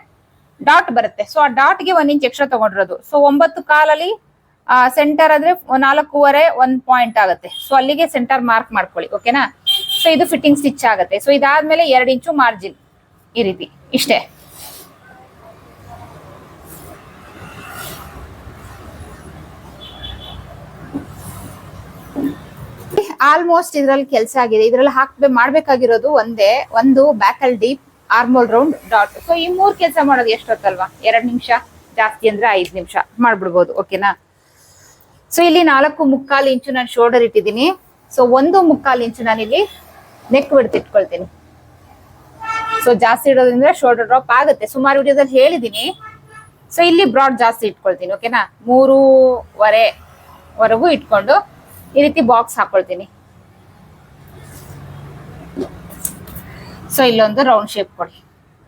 ಡಾಟ್ ಬರುತ್ತೆ. ಸೊ ಆ ಡಾಟ್ಗೆ ಒಂದ್ ಇಂಚ್ ಎಕ್ಸ್ಟ್ರಾ ತಗೊಂಡಿರೋದು. ಸೊ ಒಂಬತ್ತು ಕಾಲಲ್ಲಿ ಸೆಂಟರ್ ಆದ್ರೆ ನಾಲ್ಕೂವರೆ ಒಂದ್ ಪಾಯಿಂಟ್ ಆಗುತ್ತೆ. ಸೊ ಅಲ್ಲಿಗೆ ಸೆಂಟರ್ ಮಾರ್ಕ್ ಮಾಡ್ಕೊಳ್ಳಿ. ಓಕೆನಾ ಸೊ ಇದು ಫಿಟ್ಟಿಂಗ್ ಸ್ಟಿಚ್ ಆಗುತ್ತೆ. ಸೊ ಇದಾದ್ಮೇಲೆ ಎರಡು ಇಂಚು ಮಾರ್ಜಿನ್ ಈ ರೀತಿ. ಇಷ್ಟೇ. ಆಲ್ಮೋಸ್ಟ್ ಇದ್ರಲ್ಲಿ ಕೆಲಸ ಆಗಿದೆ. ಇದ್ರಲ್ಲಿ ಹಾಕ್ಬೇಕು ಮಾಡ್ಬೇಕಾಗಿರೋದು ಒಂದೇ, ಒಂದು ಬ್ಯಾಕಲ್ deep armhole round dot so ಈ ಮೂರ್ ಕೆಲಸ ಮಾಡೋದು ಎಷ್ಟೊತ್ತಲ್ವಾ? ಎರಡ್ ನಿಮಿಷ? ಜಾಸ್ತಿ ಅಂದ್ರೆ ಐದ್ ನಿಮಿಷ. ಮಾಡ್ಬಿಡ್ಬೋದು, ಓಕೆನಾ? ಸೊ ಇಲ್ಲಿ ನಾಲ್ಕು ಮುಕ್ಕಾಲು ಇಂಚು ನಾನು ಶೋಲ್ಡರ್ ಇಟ್ಟಿದ್ದೀನಿ. ಸೊ ಒಂದು ಮುಕ್ಕಾಲು ಇಂಚು ನಾನು ಇಲ್ಲಿ ನೆಕ್ ಬಿಡ್ತಿಟ್ಕೊಳ್ತೀನಿ ಸೊ ಜಾಸ್ತಿ ಇಡೋದ್ರಿಂದ ಶೋಲ್ಡರ್ ಡ್ರಾಪ್ ಆಗುತ್ತೆ. ಸುಮಾರು ವಿಡಿಯೋದಲ್ಲಿ ಹೇಳಿದ್ದೀನಿ. ಸೊ ಇಲ್ಲಿ ಬ್ರಾಡ್ ಜಾಸ್ತಿ ಇಟ್ಕೊಳ್ತೀನಿ, ಓಕೆನಾ? ಮೂರುವರೆ ವರೆಗೂ ಇಟ್ಕೊಂಡು ಈ ರೀತಿ ಬಾಕ್ಸ್ ಹಾಕೊಳ್ತೀನಿ. ಸೊ ಇಲ್ಲೊಂದು ರೌಂಡ್ ಶೇಪ್ ಕೊಡಿ.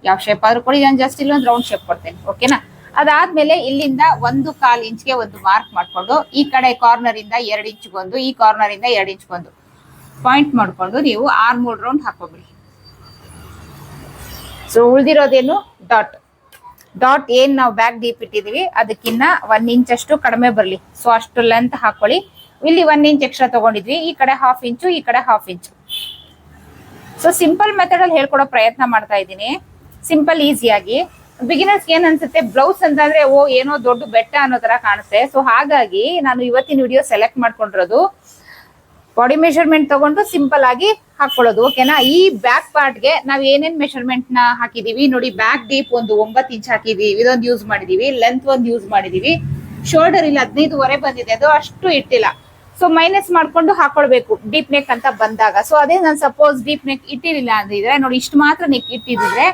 ಯಾವ ಶೇಪ್ ಆದ್ರೂ ಕೊಡಿ ನಾನು ಜಸ್ಟ್ ಇಲ್ಲೊಂದು ರೌಂಡ್ ಶೇಪ್ ಕೊಡ್ತೇನೆ. ಓಕೆನಾ ಅದಾದ್ಮೇಲೆ ಇಲ್ಲಿಂದ ಒಂದು ಕಾಲ್ ಇಂಚ್ಗೆ ಒಂದು ಮಾರ್ಕ್ ಮಾಡಿಕೊಂಡು, ಈ ಕಡೆ ಕಾರ್ನರ್ ಇಂದ ಎರಡು ಇಂಚ್ಗೊಂದು ಈ ಕಾರ್ನರ್ ಇಂದ ಎರಡು ಇಂಚ್ಗೊಂದು ಪಾಯಿಂಟ್ ಮಾಡಿಕೊಂಡು ನೀವು ಆರ್ ಮೂರು ರೌಂಡ್ ಹಾಕೋಬಿಡಿ. ಸೊ ಉಳ್ದಿರೋದೇನು? ಡಾಟ್ ಡಾಟ್ ಏನ್ ನಾವು ಬ್ಯಾಕ್ ಡೀಪ್ ಇಟ್ಟಿದೀವಿ, ಅದಕ್ಕಿನ್ನ ಒನ್ ಇಂಚ್ ಅಷ್ಟು ಕಡಿಮೆ ಬರಲಿ. ಸೊ ಅಷ್ಟು ಲೆಂತ್ ಹಾಕೊಳ್ಳಿ. ಇಲ್ಲಿ ಒನ್ ಇಂಚ್ ಎಕ್ಸ್ಟ್ರಾ ತಗೊಂಡಿದ್ವಿ, ಈ ಕಡೆ ಹಾಫ್ ಇಂಚು ಈ ಕಡೆ half inch so simple method ಅಲ್ಲಿ ಹೇಳ್ಕೊಡೋ ಪ್ರಯತ್ನ ಮಾಡ್ತಾ ಇದ್ದೀನಿ. ಸಿಂಪಲ್ ಈಸಿಯಾಗಿ ಬಿಗಿನರ್ಸ್ ಏನ್ ಅನ್ಸುತ್ತೆ ಬ್ಲೌಸ್ ಅಂತಂದ್ರೆ ಓ, ಏನೋ ದೊಡ್ಡ ಬೆಟ್ಟ ಅನ್ನೋ ತರ ಕಾಣುತ್ತೆ ಸೊ ಹಾಗಾಗಿ ನಾನು ಇವತ್ತಿನ ವಿಡಿಯೋ ಸೆಲೆಕ್ಟ್ ಮಾಡ್ಕೊಂಡಿರೋದು ಬಾಡಿ ಮೆಷರ್ಮೆಂಟ್ ತಗೊಂಡು ಸಿಂಪಲ್ ಆಗಿ ಹಾಕೊಳ್ಳೋದು ಓಕೆನಾ ಈ ಬ್ಯಾಕ್ ಪಾರ್ಟ್ಗೆ ನಾವ್ ಏನೇನ್ ಮೆಷರ್ಮೆಂಟ್ನ ಹಾಕಿದೀವಿ? ನೋಡಿ ಬ್ಯಾಕ್ ಡೀಪ್ ಒಂದು ಒಂಬತ್ತು ಇಂಚ್ ಹಾಕಿದೀವಿ. ಇದೊಂದು ಯೂಸ್ ಮಾಡಿದೀವಿ ಲೆಂತ್ ಒಂದು ಯೂಸ್ ಮಾಡಿದೀವಿ. ಶೋಲ್ಡರ್ ಇಲ್ಲಿ ಹದಿನೈದುವರೆ ಬಂದಿದೆ, ಅದು ಅಷ್ಟು ಇಟ್ಟಿಲ್ಲ. ಸೊ ಮೈನಸ್ ಮಾಡ್ಕೊಂಡು ಹಾಕೊಳ್ಬೇಕು ಡೀಪ್ ನೆಕ್ ಅಂತ ಬಂದಾಗ. ಸೊ ಅದೇ ನಾನು ಸಪೋಸ್ ಡೀಪ್ ನೆಕ್ ಇಟ್ಟಿರಲಿಲ್ಲ ಅಂದಿದ್ರೆ, ನೋಡಿ ಇಷ್ಟು ಮಾತ್ರ ನೆಕ್ ಇಟ್ಟಿದ್ರೆ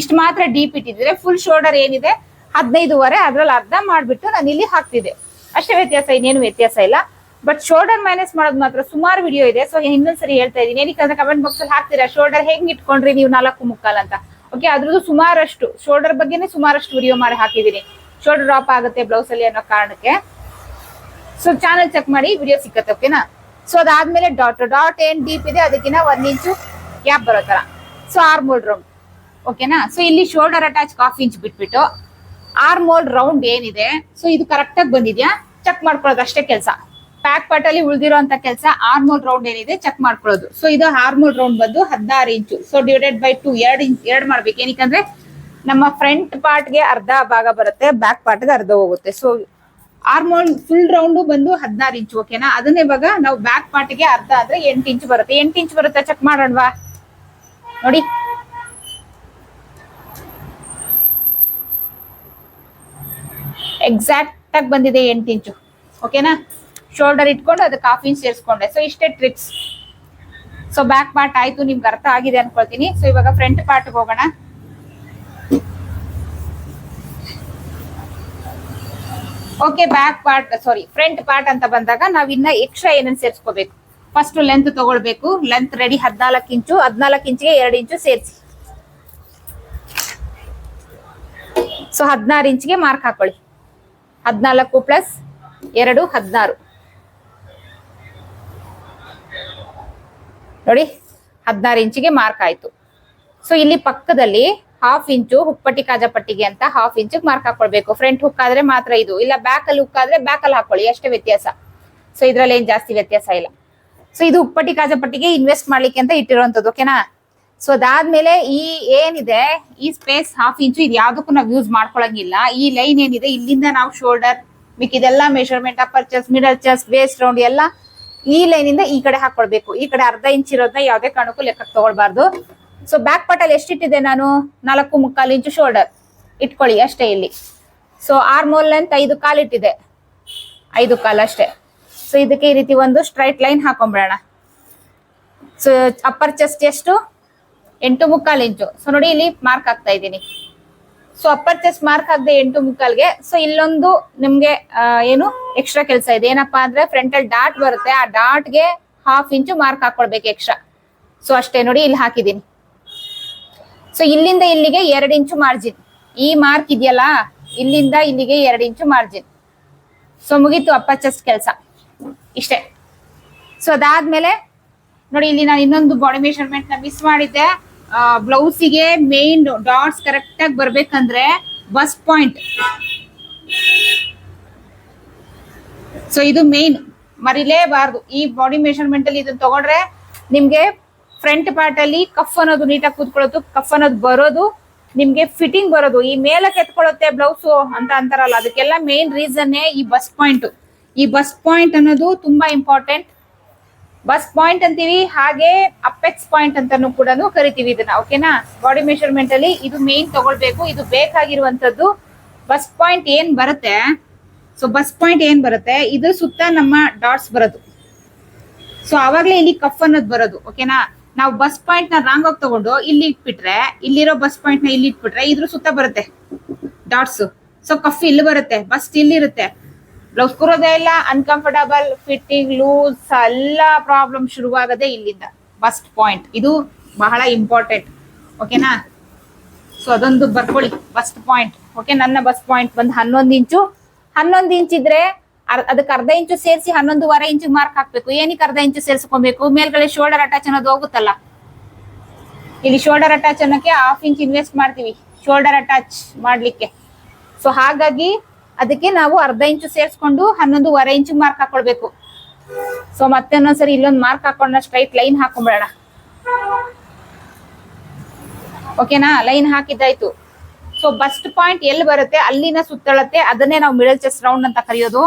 ಇಷ್ಟು ಮಾತ್ರ ಡೀಪ್ ಇಟ್ಟಿದ್ರೆ ಫುಲ್ ಶೋಲ್ಡರ್ ಏನಿದೆ, ಹದಿನೈದುವರೆ ಅದ್ರಲ್ಲಿ ಅರ್ಧ ಮಾಡಿಬಿಟ್ಟು ನಾನು ಇಲ್ಲಿ ಹಾಕ್ತಿದ್ದೆ. ಅಷ್ಟೇ ವ್ಯತ್ಯಾಸ, ಇನ್ನೇನು ವ್ಯತ್ಯಾಸ ಇಲ್ಲ. ಬಟ್ ಶೋಲ್ಡರ್ ಮೈನಸ್ ಮಾಡೋದು ಮಾತ್ರ ಸುಮಾರು ವಿಡಿಯೋ ಇದೆ. ಸೊ ಇನ್ನೊಂದ್ಸರಿ ಹೇಳ್ತಾ ಇದೀನಿ ಏನಕ್ಕೆ ಕಮೆಂಟ್ ಬಾಕ್ಸ್ ಅಲ್ಲಿ ಹಾಕ್ತೀರಾ? ಶೋಲ್ಡರ್ ಹೆಂಗ್ ಇಟ್ಕೊಂಡ್ರಿ ನೀವು ನಾಲ್ಕು ಮುಕ್ಕಾಲ್ ಅಂತ? ಓಕೆ ಅದ್ರದ್ದು ಸುಮಾರಷ್ಟು ಶೋಲ್ಡರ್ ಬಗ್ಗೆನೇ ಸುಮಾರಷ್ಟು ವಿಡಿಯೋ ಮಾಡಿ ಹಾಕಿದೀನಿ ಶೋಲ್ಡರ್ ಡ್ರಾಪ್ ಆಗುತ್ತೆ ಬ್ಲೌಸ್ ಅಲ್ಲಿ ಅನ್ನೋ ಕಾರಣಕ್ಕೆ. ಸೊ ಚಾನಲ್ ಚೆಕ್ ಮಾಡಿ ವಿಡಿಯೋ ಸಿಕ್ಕತ್ತೆ ಓಕೆನಾ ಸೊ ಅದಾದ್ಮೇಲೆ ಡಾಟ್ ಡಾಟ್ ಏನ್ ಡೀಪ್ ಇದೆ ಅದಕ್ಕಿಂತ ಒಂದ್ ಇಂಚು ಗ್ಯಾಪ್ ಬರೋ ತರ. ಸೊ ಆರ್ ಮೋಲ್ಡ್ ರೌಂಡ್ ಓಕೆನಾ ಸೊ ಇಲ್ಲಿ ಶೋಲ್ಡರ್ ಅಟ್ಯಾಚ್ ಕಾಫ್ ಇಂಚ್ ಬಿಟ್ಬಿಟ್ಟು ಆರ್ ಮೋಲ್ಡ್ ರೌಂಡ್ ಏನಿದೆ ಸೊ ಇದು ಕರೆಕ್ಟ್ ಆಗಿ ಬಂದಿದ್ಯಾ? ಚೆಕ್ ಮಾಡ್ಕೊಳ್ಳೋದು ಅಷ್ಟೇ ಕೆಲಸ. ಪ್ಯಾಕ್ ಪಾರ್ಟ್ ಅಲ್ಲಿ ಉಳಿದಿರೋಂತ ಕೆಲಸ ಆರ್ಮೋಲ್ ರೌಂಡ್ ಏನಿದೆ ಚೆಕ್ ಮಾಡ್ಕೊಳ್ಳೋದು. ಸೊ ಇದು ಆರ್ಮೋಲ್ ರೌಂಡ್ ಬಂದು ಹದಿನಾರು ಇಂಚು ಸೊ ಡಿವೈಡೆಡ್ ಬೈ ಟು ಎರಡು ಇಂಚ್ ಎರಡು ಮಾಡ್ಬೇಕು. ಏನಕ್ಕೆ ನಮ್ಮ ಫ್ರಂಟ್ ಪಾರ್ಟ್ಗೆ ಅರ್ಧ ಭಾಗ ಬರುತ್ತೆ ಬ್ಯಾಕ್ ಪಾರ್ಟ್ಗೆ ಅರ್ಧ ಹೋಗುತ್ತೆ. ಸೊ ಆರ್ಮೋಲ್ ಫುಲ್ ರೌಂಡು ಬಂದು ಹದಿನಾರು ಇಂಚು ಓಕೆನಾ ಅದನ್ನ ಇವಾಗ ನಾವು ಬ್ಯಾಕ್ ಪಾರ್ಟಿಗೆ ಅರ್ಧ ಆದ್ರೆ ಎಂಟು ಇಂಚ್ ಬರುತ್ತೆ. ಎಂಟು ಇಂಚ್ ಬರುತ್ತೆ? ಚೆಕ್ ಮಾಡೋಣವಾ? ನೋಡಿ. ಎಕ್ಸಾಕ್ಟ್ ಆಗಿ ಬಂದಿದೆ ಎಂಟು ಇಂಚು ಓಕೆನಾ ಶೋಲ್ಡರ್ ಇಟ್ಕೊಂಡು ಅದಕ್ಕೆ ಹಾಫ್ ಇಂಚ್ ಸೇರಿಸ್ಕೊಂಡೆ. ಸೊ ಇಷ್ಟೇ ಟ್ರಿಕ್ಸ್ ಸೊ ಬ್ಯಾಕ್ ಪಾರ್ಟ್ ಆಯ್ತು, ನಿಮ್ಗೆ ಅರ್ಥ ಆಗಿದೆ ಅನ್ಕೊಳ್ತೀನಿ. ಸೊ ಇವಾಗ ಫ್ರಂಟ್ ಪಾರ್ಟ್ಗೆ ಹೋಗೋಣ. Okay back part sorry front part ಅಂತ ಬಂದಾಗ ನಾವ್ ಇನ್ನ ಎಕ್ಸ್ಟ್ರಾ ಏನೇನ್ ಸೇರಿಸ್ಕೋಬೇಕು? ಫಸ್ಟ್ ಲೆಂತ್ ತಗೊಳ್ಬೇಕು ಲೆಂತ್ ರೆಡಿ ಹದಿನಾಲ್ಕು ಇಂಚು, ಹದಿನಾಲ್ಕು ಇಂಚಿಗೆ ಎರಡು ಇಂಚು ಸೇರಿಸಿ. ಸೊ ಹದಿನಾರು ಇಂಚಿಗೆ ಮಾರ್ಕ್ ಹಾಕೊಳ್ಳಿ. ಹದಿನಾಲ್ಕು ಪ್ಲಸ್ ಎರಡು, ಹದಿನಾರು. ನೋಡಿ, ಹದಿನಾರು ಇಂಚಿಗೆ ಮಾರ್ಕ್ ಆಯ್ತು. ಸೊ ಇಲ್ಲಿ ಪಕ್ಕದಲ್ಲಿ ಹಾಫ್ ಇಂಚು ಕಾಜ ಪಟ್ಟಿಗೆ ಅಂತ ಹಾಫ್ ಇಂಚು ಮಾರ್ಕ್ ಹಾಕೊಳ್ಬೇಕು. ಫ್ರಂಟ್ ಹುಕ್ ಆದ್ರೆ ಮಾತ್ರ ಇದು. ಇಲ್ಲ ಬ್ಯಾಕ್ ಅಲ್ಲಿ ಹುಕ್ ಆದ್ರೆ ಬ್ಯಾಕ್ ಅಲ್ಲಿ ಹಾಕೊಳ್ಳಿ. ಅಷ್ಟೇ ವ್ಯತ್ಯಾಸ. ಸೊ ಇದ್ರಲ್ಲಿ ಏನ್ ಜಾಸ್ತಿ ವ್ಯತ್ಯಾಸ ಇಲ್ಲ. ಸೊ ಇದು ಹುಪ್ಪಟ್ಟಿ ಕಾಜ ಪಟ್ಟಿಗೆ ಇನ್ವೆಸ್ಟ್ ಮಾಡ್ಲಿಕ್ಕೆ ಅಂತ ಇಟ್ಟಿರುವಂತದ್ದು ಓಕೆನಾ ಸೊ ಅದಾದ್ಮೇಲೆ ಈ ಏನಿದೆ, ಈ ಸ್ಪೇಸ್ ಹಾಫ್ ಇಂಚು ಇದು ಯಾವ್ದಕ್ಕೂ ನಾವು ಯೂಸ್ ಮಾಡ್ಕೊಳಂಗಿಲ್ಲ. ಈ ಲೈನ್ ಏನಿದೆ, ಇಲ್ಲಿಂದ ನಾವು shoulder ಮಿಕ್ಕಿದೆಲ್ಲ measurement upper chest middle chest waist round ಎಲ್ಲ ಈ ಲೈನ್ ಇಂದ ಈ ಕಡೆ ಹಾಕೊಳ್ಬೇಕು. ಈ ಕಡೆ ಅರ್ಧ ಇಂಚ್ ಇರೋದನ್ನ ಯಾವ್ದೇ ಕಾರಣಕ್ಕೂ ಲೆಕ್ಕಕ್ಕೆ ತಗೊಳ್ಬಾರ್ದು. ಸೊ ಬ್ಯಾಕ್ ಪಾರ್ಟಲ್ಲಿ ಎಷ್ಟಿಟ್ಟಿದೆ ನಾನು? ನಾಲ್ಕು ಮುಕ್ಕಾಲು ಇಂಚು ಶೋಲ್ಡರ್ ಇಟ್ಕೊಳ್ಳಿ ಅಷ್ಟೇ ಇಲ್ಲಿ. ಸೊ ಆರ್ ಮೋಲ್ ಲೆಂತ್ ಐದು ಕಾಲು ಇಟ್ಟಿದೆ. ಐದು ಕಾಲು ಅಷ್ಟೇ. ಸೊ ಇದಕ್ಕೆ ಈ ರೀತಿ ಒಂದು ಸ್ಟ್ರೈಟ್ ಲೈನ್ ಹಾಕೊಂಡ್ಬಿಡೋಣ ಸೊ ಅಪ್ಪರ್ ಚೆಸ್ಟ್ ಎಷ್ಟು? ಎಂಟು ಮುಕ್ಕಾಲು ಇಂಚು ಸೊ ನೋಡಿ ಇಲ್ಲಿ ಮಾರ್ಕ್ ಹಾಕ್ತಾ ಇದ್ದೀನಿ. ಸೊ ಅಪ್ಪರ್ ಚೆಸ್ಟ್ ಮಾರ್ಕ್ ಆಗದೆ ಎಂಟು ಮುಕ್ಕಾಲ್ಗೆ. ಸೊ ಇಲ್ಲೊಂದು ನಿಮ್ಗೆ ಏನು ಎಕ್ಸ್ಟ್ರಾ ಕೆಲಸ ಇದೆ. ಏನಪ್ಪಾ ಅಂದ್ರೆ ಫ್ರಂಟಲ್ ಡಾಟ್ ಬರುತ್ತೆ. ಆ ಡಾಟ್ಗೆ ಹಾಫ್ ಇಂಚು ಮಾರ್ಕ್ ಹಾಕೊಳ್ಬೇಕು ಎಕ್ಸ್ಟ್ರಾ ಸೊ ಅಷ್ಟೇ ನೋಡಿ ಇಲ್ಲಿ ಹಾಕಿದ್ದೀನಿ. ಸೊ ಇಲ್ಲಿಂದ ಇಲ್ಲಿಗೆ ಎರಡು ಇಂಚು ಮಾರ್ಜಿನ್ ಈ ಮಾರ್ಕ್ ಇದೆಯಲ್ಲ, ಇಲ್ಲಿಂದ ಇಲ್ಲಿಗೆ ಎರಡು ಇಂಚು ಮಾರ್ಜಿನ್ ಸೊ ಮುಗೀತು ಅಪ್ಪ ಚೆಸ್ಟ್ ಕೆಲಸ. ಇಷ್ಟೇ. ಸೊ ಅದಾದ್ಮೇಲೆ, ನೋಡಿ, ಇಲ್ಲಿ ನಾನು ಇನ್ನೊಂದು ಬಾಡಿ ಮೆಷರ್ಮೆಂಟ್ನ ಮಿಸ್ ಮಾಡಿದ್ದೆ. ಬ್ಲೌಸಿಗೆ ಮೇನ್ ಡಾಟ್ಸ್ ಕರೆಕ್ಟ್ ಆಗಿ ಬರ್ಬೇಕಂದ್ರೆ ಬಸ್ ಪಾಯಿಂಟ್ ಸೊ ಇದು ಮೇನ್ ಮರಿಲೇಬಾರ್ದು. ಈ ಬಾಡಿ ಮೆಷರ್ಮೆಂಟ್ ಅಲ್ಲಿ ಇದನ್ನ ತಗೊಂಡ್ರೆ ನಿಮ್ಗೆ ಫ್ರಂಟ್ ಪಾರ್ಟ್ ಅಲ್ಲಿ ಕಫ್ ಅನ್ನೋದು ನೀಟಾಗಿ ಕೂತ್ಕೊಳ್ಳೋದು, ಕಫ್ ಅನ್ನೋದು ಬರೋದು, ನಿಮ್ಗೆ ಫಿಟ್ಟಿಂಗ್ ಬರೋದು. ಈ ಮೇಲಕ್ಕೆ ಎತ್ಕೊಳ್ಳುತ್ತೆ ಬ್ಲೌಸ್ ಅಂತ ಅಂತಾರಲ್ಲ, ಅದಕ್ಕೆಲ್ಲ ಮೇನ್ ರೀಸನ್ ಈ ಬಸ್ ಪಾಯಿಂಟ್ ಈ ಬಸ್ ಪಾಯಿಂಟ್ ಅನ್ನೋದು ತುಂಬಾ ಇಂಪಾರ್ಟೆಂಟ್ ಬಸ್ ಪಾಯಿಂಟ್ ಅಂತೀವಿ, ಹಾಗೆ ಅಪೆಕ್ಸ್ ಪಾಯಿಂಟ್ ಅಂತಾನು ಕೂಡ ಕರಿತೀವಿ ಇದನ್ನ ಓಕೆನಾ ಬಾಡಿ ಮೆಷರ್ಮೆಂಟ್ ಅಲ್ಲಿ ಇದು ಮೇನ್ ತಗೊಳ್ಬೇಕು, ಇದು ಬೇಕಾಗಿರುವಂತದ್ದು ಬಸ್ ಪಾಯಿಂಟ್ ಏನ್ ಬರುತ್ತೆ? ಸೊ ಬಸ್ ಪಾಯಿಂಟ್ ಏನ್ ಬರುತ್ತೆ? ಇದ್ರ ಸುತ್ತ ನಮ್ಮ ಡಾಟ್ಸ್ ಬರೋದು. ಸೊ ಅವಾಗಲೇ ಇಲ್ಲಿ ಕಫ್ ಅನ್ನೋದು ಬರೋದು ಓಕೆನಾ ನಾವು ಬಸ್ ಪಾಯಿಂಟ್ನ ರಾಂಗ್ ಆಗಿ ತಗೊಂಡು ಇಲ್ಲಿ ಇಟ್ಬಿಟ್ರೆ, ಇಲ್ಲಿರೋ ಬಸ್ ಪಾಯಿಂಟ್ನ ಇಲ್ಲಿ ಇಟ್ಬಿಟ್ರೆ ಇದ್ರ ಸುತ್ತ ಬರುತ್ತೆ. ಡಾಟ್ಸ್ ಸೊ ಕಫ್ ಇಲ್ಲಿ ಬರುತ್ತೆ ಬಸ್ ಇಲ್ಲಿರುತ್ತೆ ಬ್ಲೌಸ್ ಕೂರೋದೇ ಇಲ್ಲ ಅನ್ಕಂಫರ್ಟಬಲ್ ಫಿಟ್ಟಿಂಗ್ ಲೂಸ್ ಎಲ್ಲ ಪ್ರಾಬ್ಲಮ್ ಶುರುವಾಗದೆ ಇಲ್ಲಿಂದ. ಬಸ್ಟ್ ಪಾಯಿಂಟ್ ಇದು ಬಹಳ ಇಂಪಾರ್ಟೆಂಟ್ ಓಕೆನಾ ಸೊ ಅದೊಂದು ಬರ್ಕೊಳ್ಳಿ ಬಸ್ಟ್ ಪಾಯಿಂಟ್ ಓಕೆ ನನ್ನ ಬಸ್ ಪಾಯಿಂಟ್ ಬಂದು ಹನ್ನೊಂದು ಇಂಚು ಹನ್ನೊಂದು ಇಂಚ್ ಇದ್ರೆ ಅದಕ್ಕೆ ಅರ್ಧ ಇಂಚು ಸೇರಿಸಿ ಹನ್ನೊಂದುವರೆ ಇಂಚು ಮಾರ್ಕ್ ಹಾಕ್ಬೇಕು. ಏನಕ್ಕೆ ಅರ್ಧ ಇಂಚು ಸೇರಿಸ್ಕೊಬೇಕು? ಮೇಲ್ಗಡೆ ಶೋಲ್ಡರ್ ಅಟ್ಯಾಚ್ ಅನ್ನೋದು ಹೋಗುತ್ತಲ್ಲ. ಇಲ್ಲಿ ಶೋಲ್ಡರ್ ಅಟ್ಯಾಚ್ ಅನ್ನೋಕೆ ಹಾಫ್ ಇಂಚ್ ಇನ್ವೆಸ್ಟ್ ಮಾಡ್ತೀವಿ. ಶೋಲ್ಡರ್ ಅಟ್ಯಾಚ್ ಮಾಡ್ಲಿಕ್ಕೆ. ಸೊ ಹಾಗಾಗಿ ಅದಕ್ಕೆ ನಾವು ಅರ್ಧ ಇಂಚು ಸೇರಿಸ್ಕೊಂಡು ಹನ್ನೊಂದುವರೆ ಇಂಚು ಮಾರ್ಕ್ ಹಾಕೊಳ್ಬೇಕು. ಸೊ ಮತ್ತೆ ಒಂದೊಂದ್ಸರಿ ಇಲ್ಲೊಂದು ಮಾರ್ಕ್ ಹಾಕೊಂಡ ಸ್ಟ್ರೈಟ್ ಲೈನ್ ಹಾಕೊಂಡ್ಬೇಡ ಓಕೆನಾ ಲೈನ್ ಹಾಕಿದ್ದಾಯ್ತು. ಸೊ ಬಸ್ಟ್ ಪಾಯಿಂಟ್ ಎಲ್ಲಿ ಬರುತ್ತೆ? ಅಲ್ಲಿನ ಸುತ್ತಳತೆ, ಅದನ್ನೇ ನಾವು ಮಿಡಲ್ ಚೆಸ್ ರೌಂಡ್ ಅಂತ ಕರೆಯೋದು.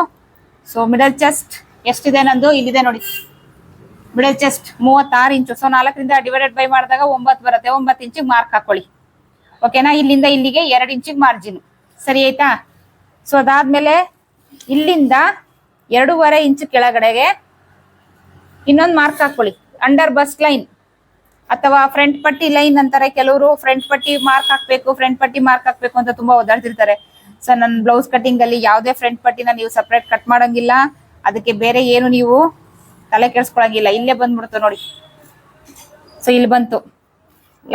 ಸೊ ಮಿಡಲ್ ಚೆಸ್ಟ್ ಎಷ್ಟಿದೆ ನಂದು? ಇಲ್ಲಿದೆ ನೋಡಿ. ಮಿಡಲ್ ಚೆಸ್ಟ್ ಮೂವತ್ತಾರು ಇಂಚು. ಸೊ ನಾಲ್ಕರಿಂದ ಡಿವೈಡೆಡ್ ಬೈ ಮಾಡಿದಾಗ ಒಂಬತ್ತು ಬರುತ್ತೆ. ಒಂಬತ್ತು ಇಂಚಿಗೆ ಮಾರ್ಕ್ ಹಾಕೊಳ್ಳಿ. ಓಕೆನಾ ಇಲ್ಲಿಂದ ಇಲ್ಲಿಗೆ ಎರಡು ಇಂಚಿಗೆ ಮಾರ್ಜಿನ್ ಸರಿ ಆಯ್ತಾ? ಸೊ ಅದಾದ್ಮೇಲೆ ಇಲ್ಲಿಂದ ಎರಡೂವರೆ ಇಂಚು ಕೆಳಗಡೆಗೆ ಇನ್ನೊಂದು ಮಾರ್ಕ್ ಹಾಕೊಳ್ಳಿ. ಅಂಡರ್ ಬಸ್ಟ್ ಲೈನ್ ಅಥವಾ ಫ್ರಂಟ್ ಪಟ್ಟಿ ಲೈನ್ ಅಂತಾರೆ. ಕೆಲವರು ಫ್ರಂಟ್ ಪಟ್ಟಿ ಮಾರ್ಕ್ ಹಾಕ್ಬೇಕು ಫ್ರಂಟ್ ಪಟ್ಟಿ ಮಾರ್ಕ್ ಹಾಕ್ಬೇಕು ಅಂತ ತುಂಬಾ ಓದಾಡ್ತಿರ್ತಾರೆ ಸೊ ನನ್ನ ಬ್ಲೌಸ್ ಕಟಿಂಗ್ ಅಲ್ಲಿ ಯಾವುದೇ ಫ್ರಂಟ್ ಪಟ್ಟಿನ ನೀವು ಸಪ್ರೇಟ್ ಕಟ್ ಮಾಡಂಗಿಲ್ಲ. ಅದಕ್ಕೆ ಬೇರೆ ಏನು ನೀವು ತಲೆ ಕೆಡ್ಸ್ಕೊಳಂಗಿಲ್ಲ. ಇಲ್ಲೇ ಬಂದ್ಬಿಡ್ತು ನೋಡಿ. ಸೊ ಇಲ್ಲಿ ಬಂತು.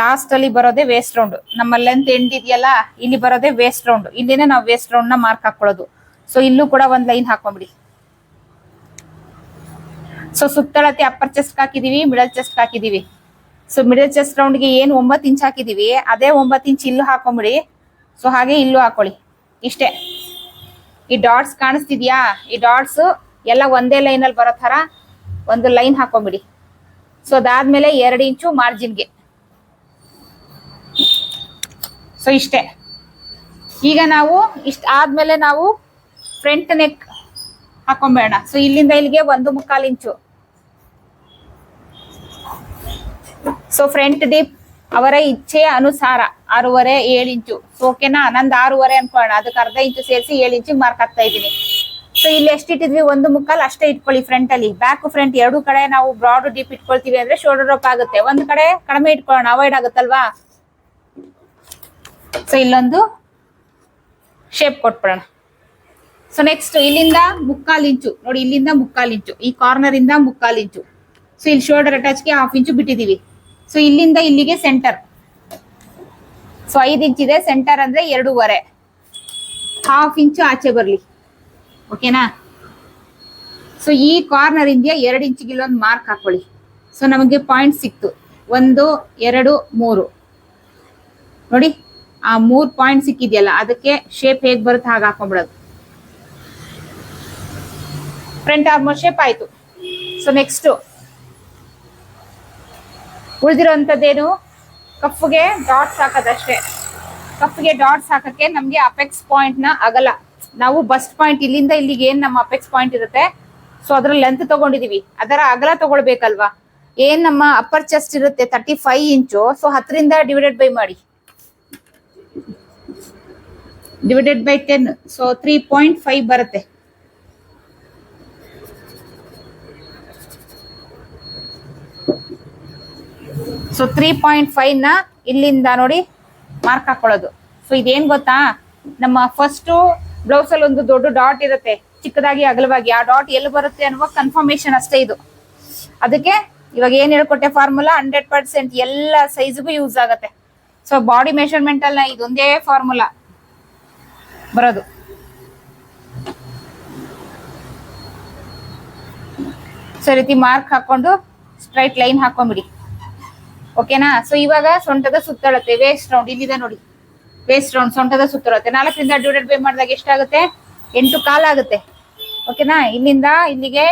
ಲಾಸ್ಟ್ ಅಲ್ಲಿ ಬರೋದೇ ವೇಸ್ಟ್ ರೌಂಡ್ ನಮ್ಮ ಲೆಂತ್ ಎಂಡ್ ಇದೆಯಲ್ಲ, ಇಲ್ಲಿ ಬರೋದೇ ವೇಸ್ಟ್ ರೌಂಡ್ ಇಲ್ಲಿನೇ ನಾವು ವೇಸ್ಟ್ ರೌಂಡ್ನ ಮಾರ್ಕ್ ಹಾಕೊಳ್ಳೋದು ಸೊ ಇಲ್ಲೂ ಕೂಡ ಒಂದ್ ಲೈನ್ ಹಾಕೊಂಬಿಡಿ. ಸೊ ಸುತ್ತಳತೆ ಅಪ್ಪರ್ ಚೆಸ್ಟ್ ಹಾಕಿದೀವಿ ಮಿಡಲ್ ಚೆಸ್ಟ್ ಹಾಕಿದೀವಿ. ಸೊ ಮಿಡಲ್ ಚೆಸ್ಟ್ ರೌಂಡ್ಗೆ ಏನು ಒಂಬತ್ತು ಇಂಚ್ ಹಾಕಿದೀವಿ, ಅದೇ ಒಂಬತ್ತು ಇಂಚ್ ಇಲ್ಲೂ ಹಾಕೊಂಬಿಡಿ. ಸೊ ಹಾಗೆ ಇಲ್ಲೂ ಹಾಕೊಳ್ಳಿ. ಇಷ್ಟೇ. ಈ ಡಾಟ್ಸ್ ಕಾಣಿಸ್ತಿದ್ಯಾ? ಈ ಡಾಟ್ಸ್ ಎಲ್ಲ ಒಂದೇ ಲೈನಲ್ಲಿ ಬರೋ ಥರ ಒಂದು ಲೈನ್ ಹಾಕೊಂಬಿಡಿ. ಸೊ ಅದಾದ್ಮೇಲೆ ಎರಡು ಇಂಚು ಮಾರ್ಜಿನ್ಗೆ ಸೊ ಇಷ್ಟೇ. ಈಗ ನಾವು ಇಷ್ಟ ಆದ್ಮೇಲೆ ನಾವು ಫ್ರಂಟ್ ನೆಕ್ ಹಾಕೊಂಬೇಡ ಸೊ ಇಲ್ಲಿಂದ ಇಲ್ಲಿಗೆ ಒಂದು ಮುಕ್ಕಾಲು ಇಂಚು. ಸೊ ಫ್ರಂಟ್ ಡಿಪ್ ಅವರ ಇಚ್ಛೆ ಅನುಸಾರ ಆರೂವರೆ, ಏಳು ಇಂಚು. ಓಕೆನಾ ನಂದು ಆರೂವರೆ ಅನ್ಕೊಳ್ಳೋಣ. ಅದಕ್ಕೆ ಅರ್ಧ ಇಂಚು ಸೇರಿಸಿ ಏಳು ಇಂಚು ಮಾರ್ಕ್ ಹಾಕ್ತಾ ಇದ್ದೀನಿ. ಸೊ ಇಲ್ಲಿ ಎಷ್ಟು ಇಟ್ಟಿದ್ವಿ? ಒಂದು ಮುಕ್ಕಾಲ್ ಅಷ್ಟೇ ಇಟ್ಕೊಳ್ಳಿ ಫ್ರಂಟ್ ಅಲ್ಲಿ. ಬ್ಯಾಕ್ ಫ್ರಂಟ್ ಎರಡು ಕಡೆ ನಾವು ಬ್ರಾಡ್ ಡೀಪ್ ಇಟ್ಕೊಳ್ತೀವಿ ಅಂದ್ರೆ ಶೋಲ್ಡರ್ ಅಪ್ ಆಗುತ್ತೆ. ಒಂದ್ ಕಡೆ ಕಡಿಮೆ ಇಟ್ಕೊಳ್ಳೋಣ. ಅವಾಯ್ಡ್ ಆಗುತ್ತಲ್ವಾ? ಸೊ ಇಲ್ಲೊಂದು ಶೇಪ್ ಕೊಟ್ಬಿಡೋಣ. ಸೊ ನೆಕ್ಸ್ಟ್ ಇಲ್ಲಿಂದ ಮುಕ್ಕಾಲ್ ಇಂಚು. ನೋಡಿ, ಇಲ್ಲಿಂದ ಮುಕ್ಕಾಲ್ ಇಂಚು. ಈ ಕಾರ್ನರ್ ಇಂದ ಮುಕ್ಕಾಲ್ ಇಂಚು. ಸೊ ಇಲ್ಲಿ ಶೋಲ್ಡರ್ ಅಟ್ಯಾಚ್ಗೆ ಹಾಫ್ ಇಂಚು ಬಿಟ್ಟಿದೀವಿ ಸೊ ಇಲ್ಲಿಂದ ಇಲ್ಲಿಗೆ ಸೆಂಟರ್ ಸೊ ಐದು ಇಂಚ್ ಇದೆ ಸೆಂಟರ್ ಅಂದ್ರೆ ಎರಡೂವರೆ. ಹಾಫ್ ಇಂಚು ಆಚೆ ಬರಲಿ. ಓಕೆನಾ ಸೊ ಈ ಕಾರ್ನರ್ ಇಂದ ಎರಡು ಇಂಚಿಗೆ ಇಲ್ಲೊಂದು ಮಾರ್ಕ್ ಹಾಕೊಳ್ಳಿ. ಸೊ ನಮಗೆ ಪಾಯಿಂಟ್ ಸಿಕ್ತು. ಒಂದು, ಎರಡು, ಮೂರು. ನೋಡಿ, ಆ ಮೂರು ಪಾಯಿಂಟ್ ಸಿಕ್ಕಿದೆಯಲ್ಲ, ಅದಕ್ಕೆ ಶೇಪ್ ಹೇಗ್ ಬರುತ್ತೆ ಹಾಗೆ ಹಾಕೊಂಡ್ಬಿಡೋದು ಫ್ರಂಟ್ ಆಲ್ಮೋಸ್ಟ್ ಶೇಪ್ ಆಯ್ತು. ಸೊ ನೆಕ್ಸ್ಟ್ ಉಳಿದಿರೋಂಥದ್ದೇನು ಕಫ್ಗೆ ಡಾಟ್ಸ್ ಹಾಕೋದಷ್ಟೇ. ಕಫ್ಗೆ ಡಾಟ್ಸ್ ಹಾಕಕ್ಕೆ ನಮಗೆ ಅಪೆಕ್ಸ್ ಪಾಯಿಂಟ್ನ ಅಗಲ. ನಾವು ಬಸ್ಟ್ ಪಾಯಿಂಟ್ ಇಲ್ಲಿಂದ ಇಲ್ಲಿಗೆ ಏನು ನಮ್ಮ ಅಪೆಕ್ಸ್ ಪಾಯಿಂಟ್ ಇರುತ್ತೆ? ಸೊ ಅದರ ಲೆಂತ್ ತಗೊಂಡಿದೀವಿ. ಅದರ ಅಗಲ ತಗೊಳ್ಬೇಕಲ್ವಾ? ಏನ್ ನಮ್ಮ ಅಪ್ಪರ್ ಚೆಸ್ಟ್ ಇರುತ್ತೆ? ತರ್ಟಿ ಫೈವ್ ಇಂಚು. ಸೊ ಹತ್ತರಿಂದ ಡಿವೈಡೆಡ್ ಬೈ ಮಾಡಿ. Divided by ten so three point five ಬರುತ್ತೆ. ಸೊ ತ್ರೀ ಪಾಯಿಂಟ್ ಫೈವ್ನ ಇಲ್ಲಿಂದ ನೋಡಿ ಮಾರ್ಕ್ ಹಾಕೊಳ್ಳೋದು. ಸೊ ಇದೇನ್ ಗೊತ್ತಾ? ನಮ್ಮ ಫಸ್ಟ್ ಬ್ಲೌಸ್ ಅಲ್ಲಿ ಒಂದು ದೊಡ್ಡ ಡಾಟ್ ಇರುತ್ತೆ. ಚಿಕ್ಕದಾಗಿ ಅಗಲವಾಗಿ. ಆ ಡಾಟ್ ಎಲ್ಲಿ ಬರುತ್ತೆ ಅನ್ನುವ ಕನ್ಫರ್ಮೇಶನ್ ಅಷ್ಟೇ ಇದು. ಅದಕ್ಕೆ ಇವಾಗ ಏನ್ ಹೇಳ್ಕೊಟ್ಟೆ ಫಾರ್ಮುಲಾ ಹಂಡ್ರೆಡ್ ಪರ್ಸೆಂಟ್ ಎಲ್ಲ ಸೈಜ್ಗೂ ಯೂಸ್ ಆಗುತ್ತೆ. ಸೊ ಬಾಡಿ ಮೆಷರ್ಮೆಂಟ್ ಅಲ್ಲ ಇದೊಂದೇ ಫಾರ್ಮುಲಾ ಬರೋದು. ಸೊ ಈ ರೀತಿ ಮಾರ್ಕ್ ಹಾಕೊಂಡು ಸ್ಟ್ರೈಟ್ ಲೈನ್ ಹಾಕೊಂಡ್ಬಿಡಿ. ಓಕೆನಾ ಸೊ ಇವಾಗ ಸೊಂಟದ ಸುತ್ತಳತೆ ವೇಸ್ಟ್ ರೌಂಡ್ ಇಲ್ಲಿದೆ ನೋಡಿ. ವೇಸ್ಟ್ ರೌಂಡ್ ಸೊಂಟದ ಸುತ್ತಳತೆ ನಾಲ್ಕರಿಂದ ಡಿವೈಡೆಡ್ ಬೈ ಮಾಡಿದಾಗ ಎಷ್ಟಾಗುತ್ತೆ? ಎಂಟು ಕಾಲ ಆಗುತ್ತೆ. ಓಕೆನಾ ಇಲ್ಲಿಂದ ಇಲ್ಲಿಗೆ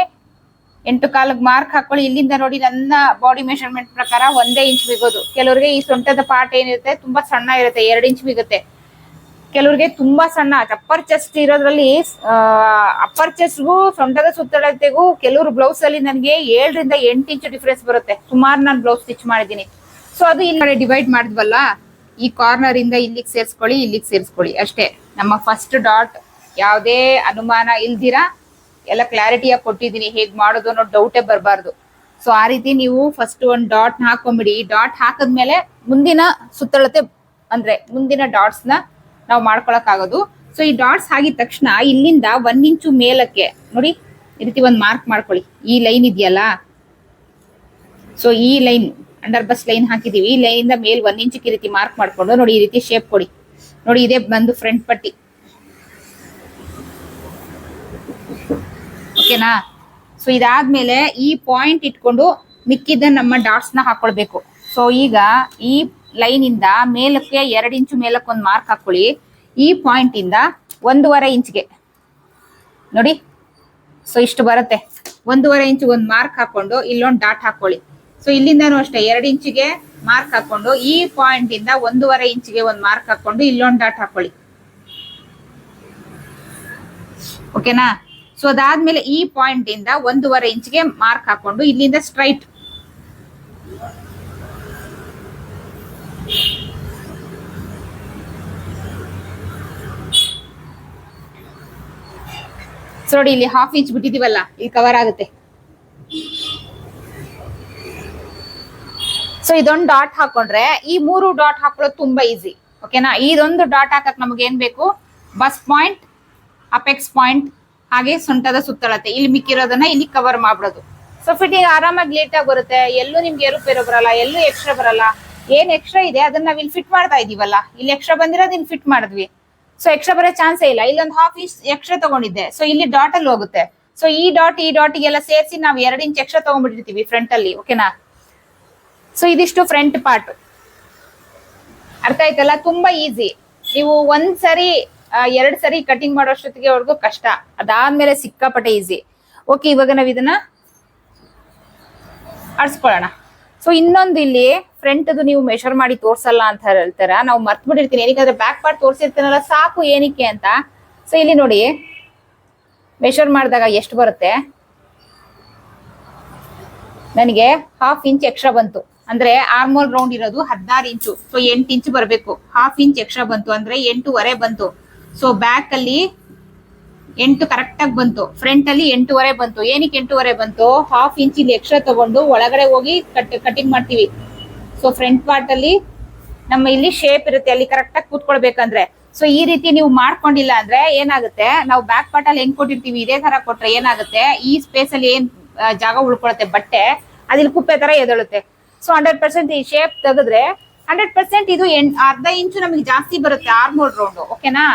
ಎಂಟು ಕಾಲಕ್ಕೆ ಮಾರ್ಕ್ ಹಾಕೊಳ್ಳಿ. ಇಲ್ಲಿಂದ ನೋಡಿ ನನ್ನ ಬಾಡಿ ಮೆಷರ್ಮೆಂಟ್ ಪ್ರಕಾರ ಒಂದೇ ಇಂಚ್ ಬಿಗೋದು ಕೆಲವರಿಗೆ ಈ ಸೊಂಟದ ಪಾರ್ಟ್ ಏನಿರುತ್ತೆ? ತುಂಬಾ ಸಣ್ಣ ಇರುತ್ತೆ. ಎರಡು ಇಂಚ್ ಬಿಗುತ್ತೆ ಕೆಲವ್ರಿಗೆ ತುಂಬಾ ಸಣ್ಣ ಅಪ್ಪರ್ ಚೆಸ್ಟ್ ಇರೋದ್ರಲ್ಲಿ ಅಪ್ಪರ್ ಚೆಸ್ಟ್ಗೂ ಸೊಂಟದ ಸುತ್ತಳತೆಗೂ ಕೆಲವರು ಬ್ಲೌಸ್ ಅಲ್ಲಿ ನನಗೆ ಏಳರಿಂದ ಎಂಟು ಇಂಚು ಡಿಫ್ರೆನ್ಸ್ ಬರುತ್ತೆ. ಸುಮಾರು ನಾನು ಬ್ಲೌಸ್ ಸ್ಟಿಚ್ ಮಾಡಿದ್ದೀನಿ. ಸೊ ಅದು ಇಲ್ಲಿ ಡಿವೈಡ್ ಮಾಡಿದ್ವಲ್ಲ, ಈ ಕಾರ್ನರ್ ಇಂದ ಇಲ್ಲಿಗೆ ಸೇರಿಸ್ಕೊಳ್ಳಿ ಇಲ್ಲಿಗೆ ಸೇರಿಸ್ಕೊಳ್ಳಿ. ಅಷ್ಟೇ. ನಮ್ಮ ಫಸ್ಟ್ ಡಾಟ್ ಯಾವುದೇ ಅನುಮಾನ ಇಲ್ದಿರಾ, ಎಲ್ಲ ಕ್ಲಾರಿಟಿಯಾಗಿ ಕೊಟ್ಟಿದ್ದೀನಿ. ಹೇಗೆ ಮಾಡೋದು ಅನ್ನೋ ಡೌಟೇ ಬರಬಾರ್ದು. ಸೊ ಆ ರೀತಿ ನೀವು ಫಸ್ಟ್ ಒಂದು ಡಾಟ್ ಹಾಕೊಂಬಿಡಿ. ಡಾಟ್ ಹಾಕಿದ್ಮೇಲೆ ಮುಂದಿನ ಸುತ್ತಳತೆ ಅಂದ್ರೆ ಮುಂದಿನ ಡಾಟ್ಸ್ನ ನಾವು ಮಾಡ್ಕೊಳಕ್ ಆಗೋದು ಸೊ ಈ ಡಾಟ್ಸ್ ಆಗಿದ ತಕ್ಷಣ ಇಲ್ಲಿಂದ ಒಂದ್ ಇಂಚು ಮೇಲಕ್ಕೆ, ನೋಡಿ, ಈ ರೀತಿ ಒಂದು ಮಾರ್ಕ್ ಮಾಡ್ಕೊಳ್ಳಿ. ಈ ಲೈನ್ ಇದೆಯಲ್ಲ? ಸೊ ಈ ಲೈನ್ ಅಂಡರ್ ಬಸ್ ಲೈನ್ ಹಾಕಿದೀವಿ. ಈ ಲೈನ್ ಇಂದ ಮೇಲ್ ಒಂದ್ ಇಂಚಿಗೆ ಈ ರೀತಿ ಮಾರ್ಕ್ ಮಾಡ್ಕೊಂಡು, ನೋಡಿ, ಈ ರೀತಿ ಶೇಪ್ ಕೊಡಿ. ನೋಡಿ, ಇದೇ ಬಂದು ಫ್ರಂಟ್ ಪಟ್ಟಿ. ಓಕೆನಾ ಸೊ ಇದಾದ್ಮೇಲೆ ಈ ಪಾಯಿಂಟ್ ಇಟ್ಕೊಂಡು ಮಿಕ್ಕಿದ ನಮ್ಮ ಡಾಟ್ಸ್ನ ಹಾಕೊಳ್ಬೇಕು. ಸೊ ಈಗ ಈ ಲೈನ್ ಇಂದ ಮೇಲಕ್ಕೆ ಎರಡು ಇಂಚು ಮೇಲಕ್ಕೆ ಒಂದು ಮಾರ್ಕ್ ಹಾಕೊಳ್ಳಿ. ಈ ಪಾಯಿಂಟ್ ಇಂದ ಒಂದೂವರೆ ಇಂಚ್ಗೆ. ನೋಡಿ ಸೊ ಇಷ್ಟು ಬರುತ್ತೆ. ಒಂದೂವರೆ ಇಂಚ್ ಒಂದು ಮಾರ್ಕ್ ಹಾಕೊಂಡು ಇಲ್ಲೊಂದು ಡಾಟ್ ಹಾಕೊಳ್ಳಿ. ಸೊ ಇಲ್ಲಿಂದನೂ ಅಷ್ಟೇ, ಎರಡು ಇಂಚಿಗೆ ಮಾರ್ಕ್ ಹಾಕೊಂಡು ಈ ಪಾಯಿಂಟ್ ಇಂದ ಒಂದೂವರೆ ಇಂಚಿಗೆ ಒಂದು ಮಾರ್ಕ್ ಹಾಕೊಂಡು ಇಲ್ಲೊಂದು ಡಾಟ್ ಹಾಕೊಳ್ಳಿ. ಓಕೆನಾ ಸೊ ಅದಾದ್ಮೇಲೆ ಈ ಪಾಯಿಂಟ್ ಇಂದ ಒಂದೂವರೆ ಇಂಚ್ಗೆ ಮಾರ್ಕ್ ಹಾಕೊಂಡು ಇಲ್ಲಿಂದ ಸ್ಟ್ರೈಟ್ ಸೊ ನೋಡಿ, ಇಲ್ಲಿ ಹಾಫ್ ಇಂಚ್ ಬಿಟ್ಟಿದೀವಲ್ಲ, ಇಲ್ಲಿ ಕವರ್ ಆಗುತ್ತೆ. ಸೊ ಇದೊಂದು ಡಾಟ್ ಹಾಕೊಂಡ್ರೆ, ಈ ಮೂರು ಡಾಟ್ ಹಾಕೊಳ್ಳೋದು ತುಂಬಾ ಈಸಿ ಓಕೆನಾ ಇದೊಂದು ಡಾಟ್ ಹಾಕಕ್ ನಮ್ಗೆ ಏನ್ ಬೇಕು? ಬಸ್ ಪಾಯಿಂಟ್ ಅಪೆಕ್ಸ್ ಪಾಯಿಂಟ್ ಹಾಗೆ ಸೊಂಟದ ಸುತ್ತಳತೆ. ಇಲ್ಲಿ ಮಿಕ್ಕಿರೋದನ್ನ ಇಲ್ಲಿ ಕವರ್ ಮಾಡ್ಬಿಡೋದು. ಸೊ ಫಿಟ್ಟಿಂಗ್ ಆರಾಮಾಗಿ ಲೇಟ್ ಆಗಿ ಬರುತ್ತೆ. ಎಲ್ಲೂ ನಿಮ್ಗೆ ಏರುಪೇರು ಬರಲ್ಲ, ಎಲ್ಲೂ ಎಕ್ಸ್ಟ್ರಾ ಬರಲ್ಲ. ಏನ್ ಎಕ್ಸ್ಟ್ರಾ ಇದೆ, ಅದನ್ನ ನಾವ್ ಇಲ್ಲಿ ಫಿಟ್ ಮಾಡ್ತಾ ಇದೀವಲ್ಲ? ಇಲ್ಲಿ ಎಕ್ಸ್ಟ್ರಾ ಬಂದಿರೋದು ಇಲ್ಲಿ ಫಿಟ್ ಮಾಡಿದ್ವಿ. ಸೊ ಎಕ್ಸ್ಟ್ರಾ ಬರೋ ಚಾನ್ಸೇ ಇಲ್ಲ. ಇಲ್ಲೊಂದು ಹಾಫ್ ಇಂಚ್ ಎಕ್ಸ್ಟ್ರಾ ತಗೊಂಡಿದ್ದೆ. ಸೊ ಇಲ್ಲಿ ಡಾಟ್ ಅಲ್ಲಿ ಹೋಗುತ್ತೆ. ಸೊ ಈ ಡಾಟ್ ಈ ಡಾಟ್ ಗೆಲ್ಲ ಸೇರಿಸಿ ನಾವು ಎರಡು ಇಂಚ್ ಎಕ್ಸ್ಟ್ರಾ ತಗೊಂಡ್ಬಿಟ್ಟಿರ್ತೀವಿ ಫ್ರಂಟ್ ಅಲ್ಲಿ ಓಕೆನಾ ಸೊ ಇದಿಷ್ಟು ಫ್ರಂಟ್ ಪಾರ್ಟ್ ಅರ್ಥ ಆಯ್ತಲ್ಲ? ತುಂಬಾ ಈಸಿ ನೀವು ಒಂದ್ ಸರಿ ಎರಡ್ ಸರಿ ಕಟಿಂಗ್ ಮಾಡೋಷ್ಟೊತ್ತಿಗೆ ಅವ್ರಿಗೂ ಕಷ್ಟ. ಅದಾದ್ಮೇಲೆ ಸಿಕ್ಕಾಪಟ್ಟೆ ಈಸಿ ಓಕೆ ಇವಾಗ ನಾವ್ ಇದನ್ನ ಆಡ್ಸ್ಕೊಳ್ಳೋಣ. ಸೊ ಇನ್ನೊಂದು ಇಲ್ಲಿ ಫ್ರಂಟ್ ನೀವು ಮೆಷರ್ ಮಾಡಿ ತೋರ್ಸಲ್ಲ ಅಂತ ಹೇಳ್ತಾರ. ನಾವು ಮರ್ತ್ ಬಿಟ್ಟಿರ್ತೀನಿ. ಏನಕ್ಕೆ ಬ್ಯಾಕ್ ಪಾರ್ಟ್ ತೋರ್ಸಿರ್ತೀನಲ್ಲ, ಸಾಕು ಏನಕ್ಕೆ ಅಂತ. ಸೊ ಇಲ್ಲಿ ನೋಡಿ. ಮೆಷರ್ ಮಾಡಿದಾಗ ಎಷ್ಟು ಬರುತ್ತೆ? ನನಗೆ ಹಾಫ್ ಇಂಚ್ ಎಕ್ಸ್ಟ್ರಾ ಬಂತು. ಅಂದ್ರೆ ಆರ್ಮೋಲ್ ರೌಂಡ್ ಇರೋದು ಹದಿನಾರು ಇಂಚು ಸೊ ಎಂಟು ಇಂಚ್ ಬರಬೇಕು. ಹಾಫ್ ಇಂಚ್ ಎಕ್ಸ್ಟ್ರಾ ಬಂತು. ಅಂದ್ರೆ ಎಂಟೂವರೆ ಬಂತು. ಸೊ ಬ್ಯಾಕ್ ಅಲ್ಲಿ ಎಂಟು ಕರೆಕ್ಟ್ ಆಗಿ ಬಂತು. ಫ್ರಂಟ್ ಅಲ್ಲಿ ಎಂಟೂವರೆ ಬಂತು. ಏನಕ್ಕೆ ಎಂಟೂವರೆ ಬಂತು? ಹಾಫ್ ಇಂಚ್ ಇಲ್ಲಿ ಎಕ್ಸ್ಟ್ರಾ ತಗೊಂಡು ಒಳಗಡೆ ಹೋಗಿ ಕಟ್ ಕಟಿಂಗ್ ಮಾಡ್ತೀವಿ. ಸೊ ಫ್ರಂಟ್ ಪಾರ್ಟ್ ಅಲ್ಲಿ ನಮ್ಮ ಇಲ್ಲಿ ಶೇಪ್ ಇರುತ್ತೆ. ಅಲ್ಲಿ ಕರೆಕ್ಟ್ ಆಗಿ ಕೂತ್ಕೊಳ್ಬೇಕಂದ್ರೆ. ಸೊ ಈ ರೀತಿ ನೀವು ಮಾಡ್ಕೊಂಡಿಲ್ಲ ಅಂದ್ರೆ ಏನಾಗುತ್ತೆ? ನಾವು ಬ್ಯಾಕ್ ಪಾರ್ಟ್ ಅಲ್ಲಿ ಹೆಂಗ್ ಕೊಟ್ಟಿರ್ತೀವಿ? ಇದೇ ತರ ಕೊಟ್ರೆ ಏನಾಗುತ್ತೆ? ಈ ಸ್ಪೇಸ್ ಅಲ್ಲಿ ಏನ್ ಜಾಗ ಉಳ್ಕೊಳತ್ತೆ? ಬಟ್ಟೆ. ಅದಿಲ್ಲಿ ಕುಪ್ಪೆ ತರ ಎದಳುತ್ತೆ. ಸೊ ಹಂಡ್ರೆಡ್ ಪರ್ಸೆಂಟ್ ಈ ಶೇಪ್ ತೆಗೆದ್ರೆ ಹಂಡ್ರೆಡ್ ಪರ್ಸೆಂಟ್ ಇದು ಅರ್ಧ ಇಂಚು ನಮಗೆ ಜಾಸ್ತಿ ಬರುತ್ತೆ ಆರ್ಮೋಲ್ ರೌಂಡ್ ಓಕೆನಾ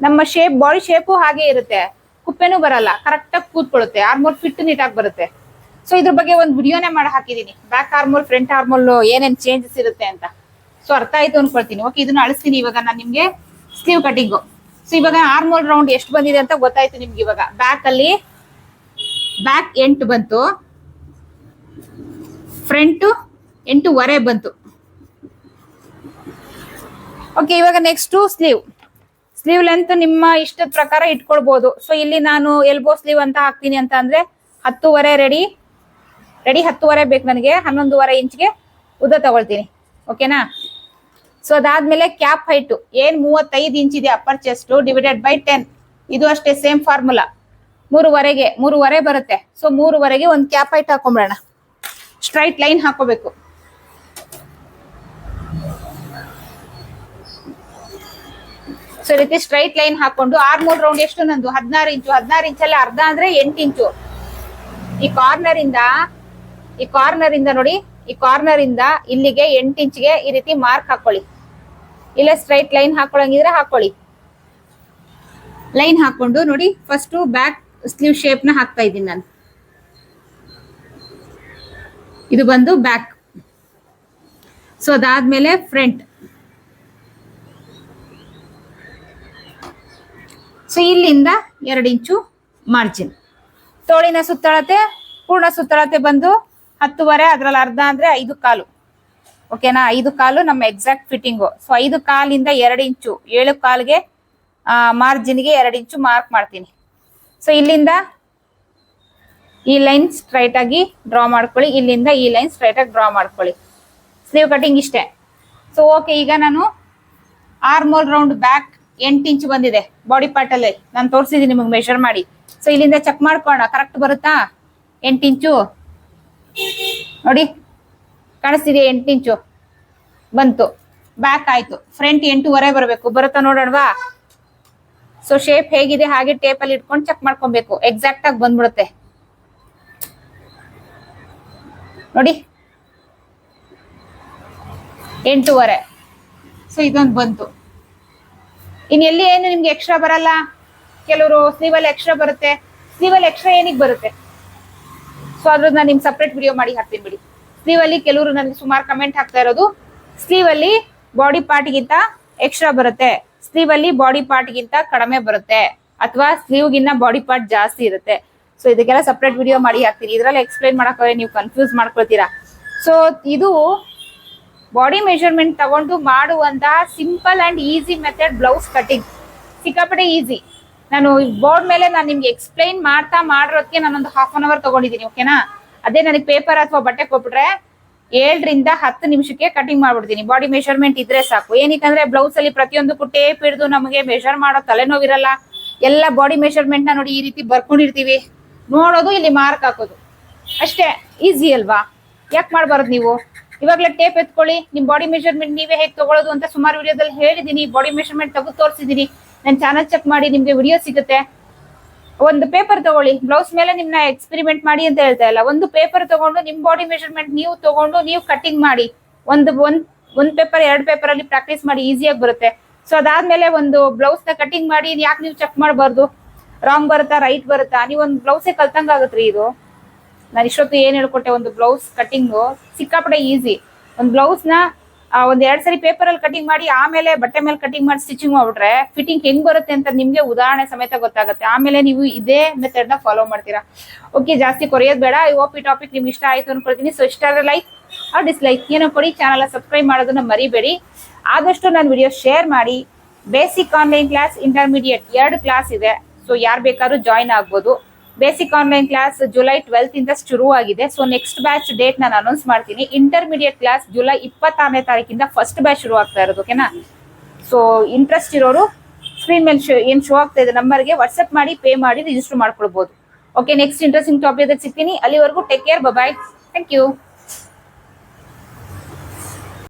ನಮ್ಮ ಶೇಪ್ ಬಾಡಿ ಶೇಪು ಹಾಗೆ ಇರುತ್ತೆ. ಕುಪ್ಪೆನೂ ಬರಲ್ಲ ಕರೆಕ್ಟ್ ಆಗಿ ಕೂತ್ಕೊಳ್ಳುತ್ತೆ ಆರ್ಮೋಲ್ ಫಿಟ್ ನೀಟಾಗಿ ಬರುತ್ತೆ. ಸೊ ಇದ್ರ ಬಗ್ಗೆ ಒಂದು ವಿಡಿಯೋನೇ ಮಾಡಿ ಹಾಕಿದೀನಿ. ಬ್ಯಾಕ್ ಆರ್ಮೋಲ್ ಫ್ರಂಟ್ ಆರ್ಮೋಲ್ ಏನೇನ್ ಚೇಂಜಸ್ ಇರುತ್ತೆ ಅಂತ. ಸೊ ಅರ್ಥ ಆಯ್ತು ಅನ್ಕೊಳ್ತೀನಿ. ಓಕೆ ಇದನ್ನ ಅಳಿಸ್ತೀನಿ ಇವಾಗ ನಾನು ನಿಮ್ಗೆ ಸ್ಲೀವ್ ಕಟಿಂಗು ಸೊ ಇವಾಗ ಆರ್ಮೋಲ್ ರೌಂಡ್ ಎಷ್ಟು ಬಂದಿದೆ ಅಂತ ಗೊತ್ತಾಯ್ತು ನಿಮ್ಗೆ ಇವಾಗ. ಬ್ಯಾಕ್ ಅಲ್ಲಿ ಬ್ಯಾಕ್ ಎಂಟು ಬಂತು. ಫ್ರಂಟ್ ಎಂಟೂವರೆ ಬಂತು. ಓಕೆ ಇವಾಗ ನೆಕ್ಸ್ಟ್ ಸ್ಲೀವ್ ಸ್ಲೀವ್ ಲೆಂತ್ ನಿಮ್ಮ ಇಷ್ಟದ ಪ್ರಕಾರ ಇಟ್ಕೊಳ್ಬಹುದು ಸೊ ಇಲ್ಲಿ ನಾನು ಎಲ್ಬೋ ಸ್ಲೀವ್ ಅಂತ ಹಾಕ್ತೀನಿ ಅಂತ ಅಂದ್ರೆ ಹತ್ತುವರೆ ರೆಡಿ ರೆಡಿ ಹತ್ತುವರೆ ಬೇಕು ನನಗೆ. ಹನ್ನೊಂದುವರೆ ಇಂಚ್ಗೆ ಉದ್ದ ತಗೊಳ್ತೀನಿ. ಓಕೆನಾ ಸೊ ಅದಾದ್ಮೇಲೆ ಕ್ಯಾಪ್ ಹೈಟು ಏನ್ ಮೂವತ್ತೈದು ಇಂಚ್ ಇದೆ upper chest divided by ten ಇದು ಅಷ್ಟೇ ಸೇಮ್ ಫಾರ್ಮುಲಾ ಮೂರುವರೆಗೆ, ಮೂರುವರೆ ಬರುತ್ತೆ. ಸೊ ಮೂರುವರೆಗೆ ಒಂದು ಕ್ಯಾಪ್ ಹೈಟ್ ಹಾಕೊಂಬಿಡೋಣ ಸ್ಟ್ರೈಟ್ ಲೈನ್ ಹಾಕೋಬೇಕು. ಸೊ ರೀತಿ ಸ್ಟ್ರೈಟ್ ಲೈನ್ ಹಾಕೊಂಡು ಆರ್ ಮೂರ್ ರೌಂಡ್ ಎಷ್ಟು ನಂದು? ಹದಿನಾರು ಇಂಚು. ಹದಿನಾರು ಇಂಚಲ್ಲಿ ಅರ್ಧ ಅಂದ್ರೆ ಎಂಟು ಇಂಚು. ಈ ಕಾರ್ನರ್ ಇಂದ, ಈ ಕಾರ್ನರ್ ಇಂದ ನೋಡಿ, ಈ ಕಾರ್ನರ್ ಇಂದ ಇಲ್ಲಿಗೆ ಎಂಟು ಇಂಚ್ಗೆ ಈ ರೀತಿ ಮಾರ್ಕ್ ಹಾಕೊಳ್ಳಿ. ಇಲ್ಲ ಸ್ಟ್ರೈಟ್ ಲೈನ್ ಹಾಕೊಳಂಗಿದ್ರೆ ಹಾಕೊಳ್ಳಿ. ಲೈನ್ ಹಾಕೊಂಡು ನೋಡಿ ಫಸ್ಟ್ ಬ್ಯಾಕ್ ಸ್ಲೀವ್ ಶೇಪ್ನ ಹಾಕ್ತಾ ಇದ್ದೀನಿ ನಾನು. ಇದು ಬಂದು ಬ್ಯಾಕ್ ಸೊ ಅದಾದ್ಮೇಲೆ ಫ್ರಂಟ್ ಸೊ ಇಲ್ಲಿಂದ ಎರಡು ಇಂಚು ಮಾರ್ಜಿನ್ ತೋಳಿನ ಸುತ್ತಳತೆ, ಪೂರ್ಣ ಸುತ್ತಳತೆ ಬಂದು ಹತ್ತುವರೆ, ಅದ್ರಲ್ಲಿ ಅರ್ಧ ಅಂದ್ರೆ ಐದು ಕಾಲು. ಓಕೆನಾ ಐದು ಕಾಲು ನಮ್ಮ ಎಕ್ಸಾಕ್ಟ್ ಫಿಟ್ಟಿಂಗು ಸೊ ಐದು ಕಾಲಿಂದ ಎರಡು ಇಂಚು, ಏಳು ಕಾಲ್ಗೆ ಮಾರ್ಜಿನ್ಗೆ ಎರಡು ಇಂಚು ಮಾರ್ಕ್ ಮಾಡ್ತೀನಿ. ಸೊ ಇಲ್ಲಿಂದ ಈ ಲೈನ್ ಸ್ಟ್ರೈಟ್ ಆಗಿ ಡ್ರಾ ಮಾಡ್ಕೊಳ್ಳಿ. ಇಲ್ಲಿಂದ ಈ ಲೈನ್ ಸ್ಟ್ರೈಟ್ ಆಗಿ ಡ್ರಾ ಮಾಡ್ಕೊಳ್ಳಿ. ಸ್ಲೀವ್ ಕಟಿಂಗ್ ಇಷ್ಟೇ. ಸೊ ಓಕೆ ಈಗ ನಾನು ಆರ್ಮೋಲ್ ರೌಂಡ್ ಬ್ಯಾಕ್ ಎಂಟು ಇಂಚ್ ಬಂದಿದೆ ಬಾಡಿ ಪಾರ್ಟ್ ಅಲ್ಲಿ. ನಾನು ತೋರಿಸಿದೀನಿ ನಿಮಗೆ ಮೆಷರ್ ಮಾಡಿ. ಸೊ ಇಲ್ಲಿಂದ ಚೆಕ್ ಮಾಡ್ಕೋಣ ಕರೆಕ್ಟ್ ಬರುತ್ತಾ? ಎಂಟು ಇಂಚು? ನೋಡಿ ಕಾಣಿಸ್ತಿದೆಯಾ ಎಂಟು ಇಂಚು. ಬಂತು. ಬ್ಯಾಕ್ ಆಯ್ತು. ಫ್ರಂಟ್ ಎಂಟೂವರೆ ಬರಬೇಕು. ಬರುತ್ತಾ ನೋಡೋಣವಾ? ಸೊ ಶೇಪ್ ಹೇಗಿದೆ, ಹಾಗೆ ಟೇಪ್ ಅಲ್ಲಿ ಇಟ್ಕೊಂಡು ಚೆಕ್ ಮಾಡ್ಕೊಬೇಕು. ಎಕ್ಸಾಕ್ಟ್ ಆಗಿ ಬಂದ್ಬಿಡುತ್ತೆ. ನೋಡಿ. ಎಂಟೂವರೆ. ಸೊ ಇದೊಂದು ಬಂತು. ಇನ್ ಎಲ್ಲಿ ಏನು ನಿಮ್ಗೆ ಎಕ್ಸ್ಟ್ರಾ ಬರಲ್ಲ? ಕೆಲವರು ಸ್ಲೀವಲ್ಲಿ ಎಕ್ಸ್ಟ್ರಾ ಬರುತ್ತೆ. ಸ್ಲೀವಲ್ಲಿ ಎಕ್ಸ್ಟ್ರಾ ಏನಿಗೆ ಬರುತ್ತೆ? ಸೊ ಅದ್ರದ್ದು ನಾನು ನಿಮ್ಗೆ ಸಪ್ರೇಟ್ ವಿಡಿಯೋ ಮಾಡಿ ಹಾಕ್ತೀನಿ ಬಿಡಿ. ಸ್ಲೀವಲ್ಲಿ ಕೆಲವರು ನನಗೆ ಸುಮಾರು ಕಮೆಂಟ್ ಹಾಕ್ತಾ ಇರೋದು, ಸ್ಲೀವಲ್ಲಿ ಬಾಡಿ ಪಾರ್ಟ್ಗಿಂತ ಎಕ್ಸ್ಟ್ರಾ ಬರುತ್ತೆ. ಸ್ಲೀವಲ್ಲಿ ಬಾಡಿ ಪಾರ್ಟ್ಗಿಂತ ಕಡಿಮೆ ಬರುತ್ತೆ. ಅಥವಾ ಸ್ಲೀವ್ಗಿಂತ ಬಾಡಿ ಪಾರ್ಟ್ ಜಾಸ್ತಿ ಇರುತ್ತೆ. ಸೊ ಇದಕ್ಕೆಲ್ಲ ಸಪ್ರೇಟ್ ವಿಡಿಯೋ ಮಾಡಿ ಹಾಕ್ತೀನಿ. ಇದರಲ್ಲಿ ಎಕ್ಸ್ಪ್ಲೈನ್ ಮಾಡಕ್ಕೆ ನೀವು ಕನ್ಫ್ಯೂಸ್ ಮಾಡ್ಕೊಳ್ತೀರಾ. ಸೊ ಇದು ಬಾಡಿ ಮೆಷರ್ಮೆಂಟ್ ತಗೊಂಡು ಮಾಡುವಂತಹ simple and easy method blouse cutting ಸಿಕ್ಕಾಪಟ್ಟೆ ಈಸಿ ನಾನು ಬೋರ್ಡ್ ಮೇಲೆ ನಾನು ನಿಮ್ಗೆ ಎಕ್ಸ್ಪ್ಲೈನ್ ಮಾಡ್ತಾ ಮಾಡಿರೋದಕ್ಕೆ ನಾನೊಂದು ಹಾಫ್ ಅನ್ ಅವರ್ ತಗೊಂಡಿದ್ದೀನಿ ಓಕೆನಾ ಅದೇ ನನಗೆ ಪೇಪರ್ ಅಥವಾ ಬಟ್ಟೆ ಕೊಟ್ಬಿಟ್ರೆ ಏಳರಿಂದ ಹತ್ತು ನಿಮಿಷಕ್ಕೆ ಕಟಿಂಗ್ ಮಾಡ್ಬಿಡ್ತೀನಿ. ಬಾಡಿ ಮೆಷರ್ಮೆಂಟ್ ಇದ್ರೆ ಸಾಕು. ಏನಕ್ಕಂದ್ರೆ ಬ್ಲೌಸ್ ಅಲ್ಲಿ ಪ್ರತಿಯೊಂದಕ್ಕೂ ಟೇಪ್ ಹಿಡಿದು ನಮಗೆ ಮೆಷರ್ ಮಾಡೋ ತಲೆನೋವಿರಲ್ಲ. ಎಲ್ಲ ಬಾಡಿ ಮೆಷರ್ಮೆಂಟ್ನ ನೋಡಿ ಈ ರೀತಿ ಬರ್ಕೊಂಡಿರ್ತೀವಿ. ನೋಡೋದು ಇಲ್ಲಿ ಮಾರ್ಕ್ ಹಾಕೋದು. ಅಷ್ಟೇ ಈಸಿ ಅಲ್ವಾ? ಯಾಕೆ ಮಾಡಬಾರ್ದು ನೀವು? ಇವಾಗಲೇ ಟೇಪ್ ಎತ್ಕೊಳ್ಳಿ, ನಿಮ್ ಬಾಡಿ ಮೆಷರ್ಮೆಂಟ್ ನೀವೇ ಹೇಗೆ ತಗೊಳ್ಳೋದು ಅಂತ ಸುಮಾರು ವಿಡಿಯೋದಲ್ಲಿ ಹೇಳಿದೀನಿ. ಬಾಡಿ ಮೆಷರ್ಮೆಂಟ್ ತೆಗೆದು ತೋರಿಸಿದೀನಿ. ನನ್ನ ಚಾನಲ್ ಚೆಕ್ ಮಾಡಿ ನಿಮ್ಗೆ ವಿಡಿಯೋ ಸಿಗುತ್ತೆ. ಒಂದು ಪೇಪರ್ ತಗೊಳ್ಳಿ. ಬ್ಲೌಸ್ ಮೇಲೆ ನಿಮ್ನ ಎಕ್ಸ್ಪೆರಿಮೆಂಟ್ ಮಾಡಿ ಅಂತ ಹೇಳ್ತಾ ಇಲ್ಲ. ಒಂದು ಪೇಪರ್ ತಗೊಂಡು ನಿಮ್ ಬಾಡಿ ಮೆಷರ್ಮೆಂಟ್ ನೀವು ತಗೊಂಡು ನೀವು ಕಟಿಂಗ್ ಮಾಡಿ. ಒಂದು, ಒಂದ್ ಒಂದ್ ಪೇಪರ್ ಎರಡು ಪೇಪರ್ ಅಲ್ಲಿ ಪ್ರಾಕ್ಟೀಸ್ ಮಾಡಿ ಈಸಿಯಾಗಿ ಬರುತ್ತೆ. ಸೊ ಅದಾದ್ಮೇಲೆ ಒಂದು ಬ್ಲೌಸ್ನ ಕಟಿಂಗ್ ಮಾಡಿ ಯಾಕೆ ನೀವು ಚೆಕ್ ಮಾಡಬಾರ್ದು? ರಾಂಗ್ ಬರುತ್ತಾ ರೈಟ್ ಬರುತ್ತಾ? ನೀವು ಒಂದು ಬ್ಲೌಸೇ ಕಲ್ತಂಗ ಆಗುತ್ತೆ ಇದು? ನಾನು ಇಷ್ಟೊತ್ತು ಏನ್ ಹೇಳ್ಕೊಟ್ಟೆ, ಒಂದು ಬ್ಲೌಸ್ ಕಟಿಂಗ್ ಸಿಕ್ಕಾಪಟ್ಟೆ ಈಸಿ ಒಂದು ಬ್ಲೌಸ್ನ ಒಂದ್ ಎರಡ್ ಸರಿ ಪೇಪರ್ ಅಲ್ಲಿ ಕಟಿಂಗ್ ಮಾಡಿ, ಆಮೇಲೆ ಬಟ್ಟೆ ಮೇಲೆ ಕಟಿಂಗ್ ಮಾಡಿ ಸ್ಟಿಚಿಂಗ್ ಮಾಡ್ಬಿಟ್ರೆ ಫಿಟ್ಟಿಂಗ್ ಹೆಂಗ್ ಬರುತ್ತೆ ಅಂತ ನಿಮ್ಗೆ ಉದಾಹರಣೆ ಸಮೇತ ಗೊತ್ತಾಗುತ್ತೆ. ಆಮೇಲೆ ನೀವು ಇದೇ ಮೆಥಡ್ನ ಫಾಲೋ ಮಾಡ್ತೀರಾ. ಓಕೆ ಜಾಸ್ತಿ ಕೊರಿಯೋದು ಬೇಡ. ಐ ಈ ಟಾಪಿಕ್ ನಿಮ್ಗೆ ಇಷ್ಟ ಆಯ್ತು ಅನ್ಕೊಳ್ತೀನಿ. ಸೊ ಇಷ್ಟ ಆದ್ರೆ ಲೈಕ್ ಆ ಡಿಸ್ಲೈಕ್ ಏನೋ ಕೊಡಿ. ಚಾನಲ್ ಸಬ್ಸ್ಕ್ರೈಬ್ ಮಾಡೋದನ್ನ ಮರಿಬೇಡಿ. ಆದಷ್ಟು ನಾನು ವಿಡಿಯೋ ಶೇರ್ ಮಾಡಿ. ಬೇಸಿಕ್ ಆನ್ಲೈನ್ ಕ್ಲಾಸ್ ಇಂಟರ್ಮೀಡಿಯೇಟ್ ಎರಡು ಕ್ಲಾಸ್ ಇದೆ. ಸೊ ಯಾರು ಬೇಕಾದ್ರೂ ಜಾಯಿನ್ ಆಗ್ಬೋದು. Basic online class July twelfth ಇಂದ ಶುರುವಾಗಿದೆ. ಸೊ ನೆಕ್ಸ್ಟ್ ಬ್ಯಾಚ್ ಡೇಟ್ ನಾನು ಅನೌನ್ಸ್ ಮಾಡ್ತೀನಿ. ಇಂಟರ್ಮೀಡಿಯೇಟ್ ಕ್ಲಾಸ್ ಜುಲೈ ಇಪ್ಪತ್ತಾರನೇ ತಾರೀಕಿಂದ ಫಸ್ಟ್ ಬ್ಯಾಚ್ ಶುರು ಆಗ್ತಾ ಇರೋದು ಓಕೆನಾ ಸೊ ಇಂಟ್ರೆಸ್ಟ್ ಇರೋರು ಸ್ಕ್ರೀನ್ ಮೇಲೆ ಶೋ, ಏನು ಶೋ ಆಗ್ತಾ ಇದೆ ನಂಬರ್ಗೆ ವಾಟ್ಸಪ್ ಮಾಡಿ ಪೇ ಮಾಡಿ ರಿಜಿಸ್ಟರ್ ಮಾಡ್ಕೊಳ್ಬೋದು. ಓಕೆ ನೆಕ್ಸ್ಟ್ ಇಂಟ್ರೆಸ್ಟಿಂಗ್ ಟಾಪಿಕ್ ಸಿಗ್ತೀನಿ. ಅಲ್ಲಿವರೆಗೂ take care bye thank you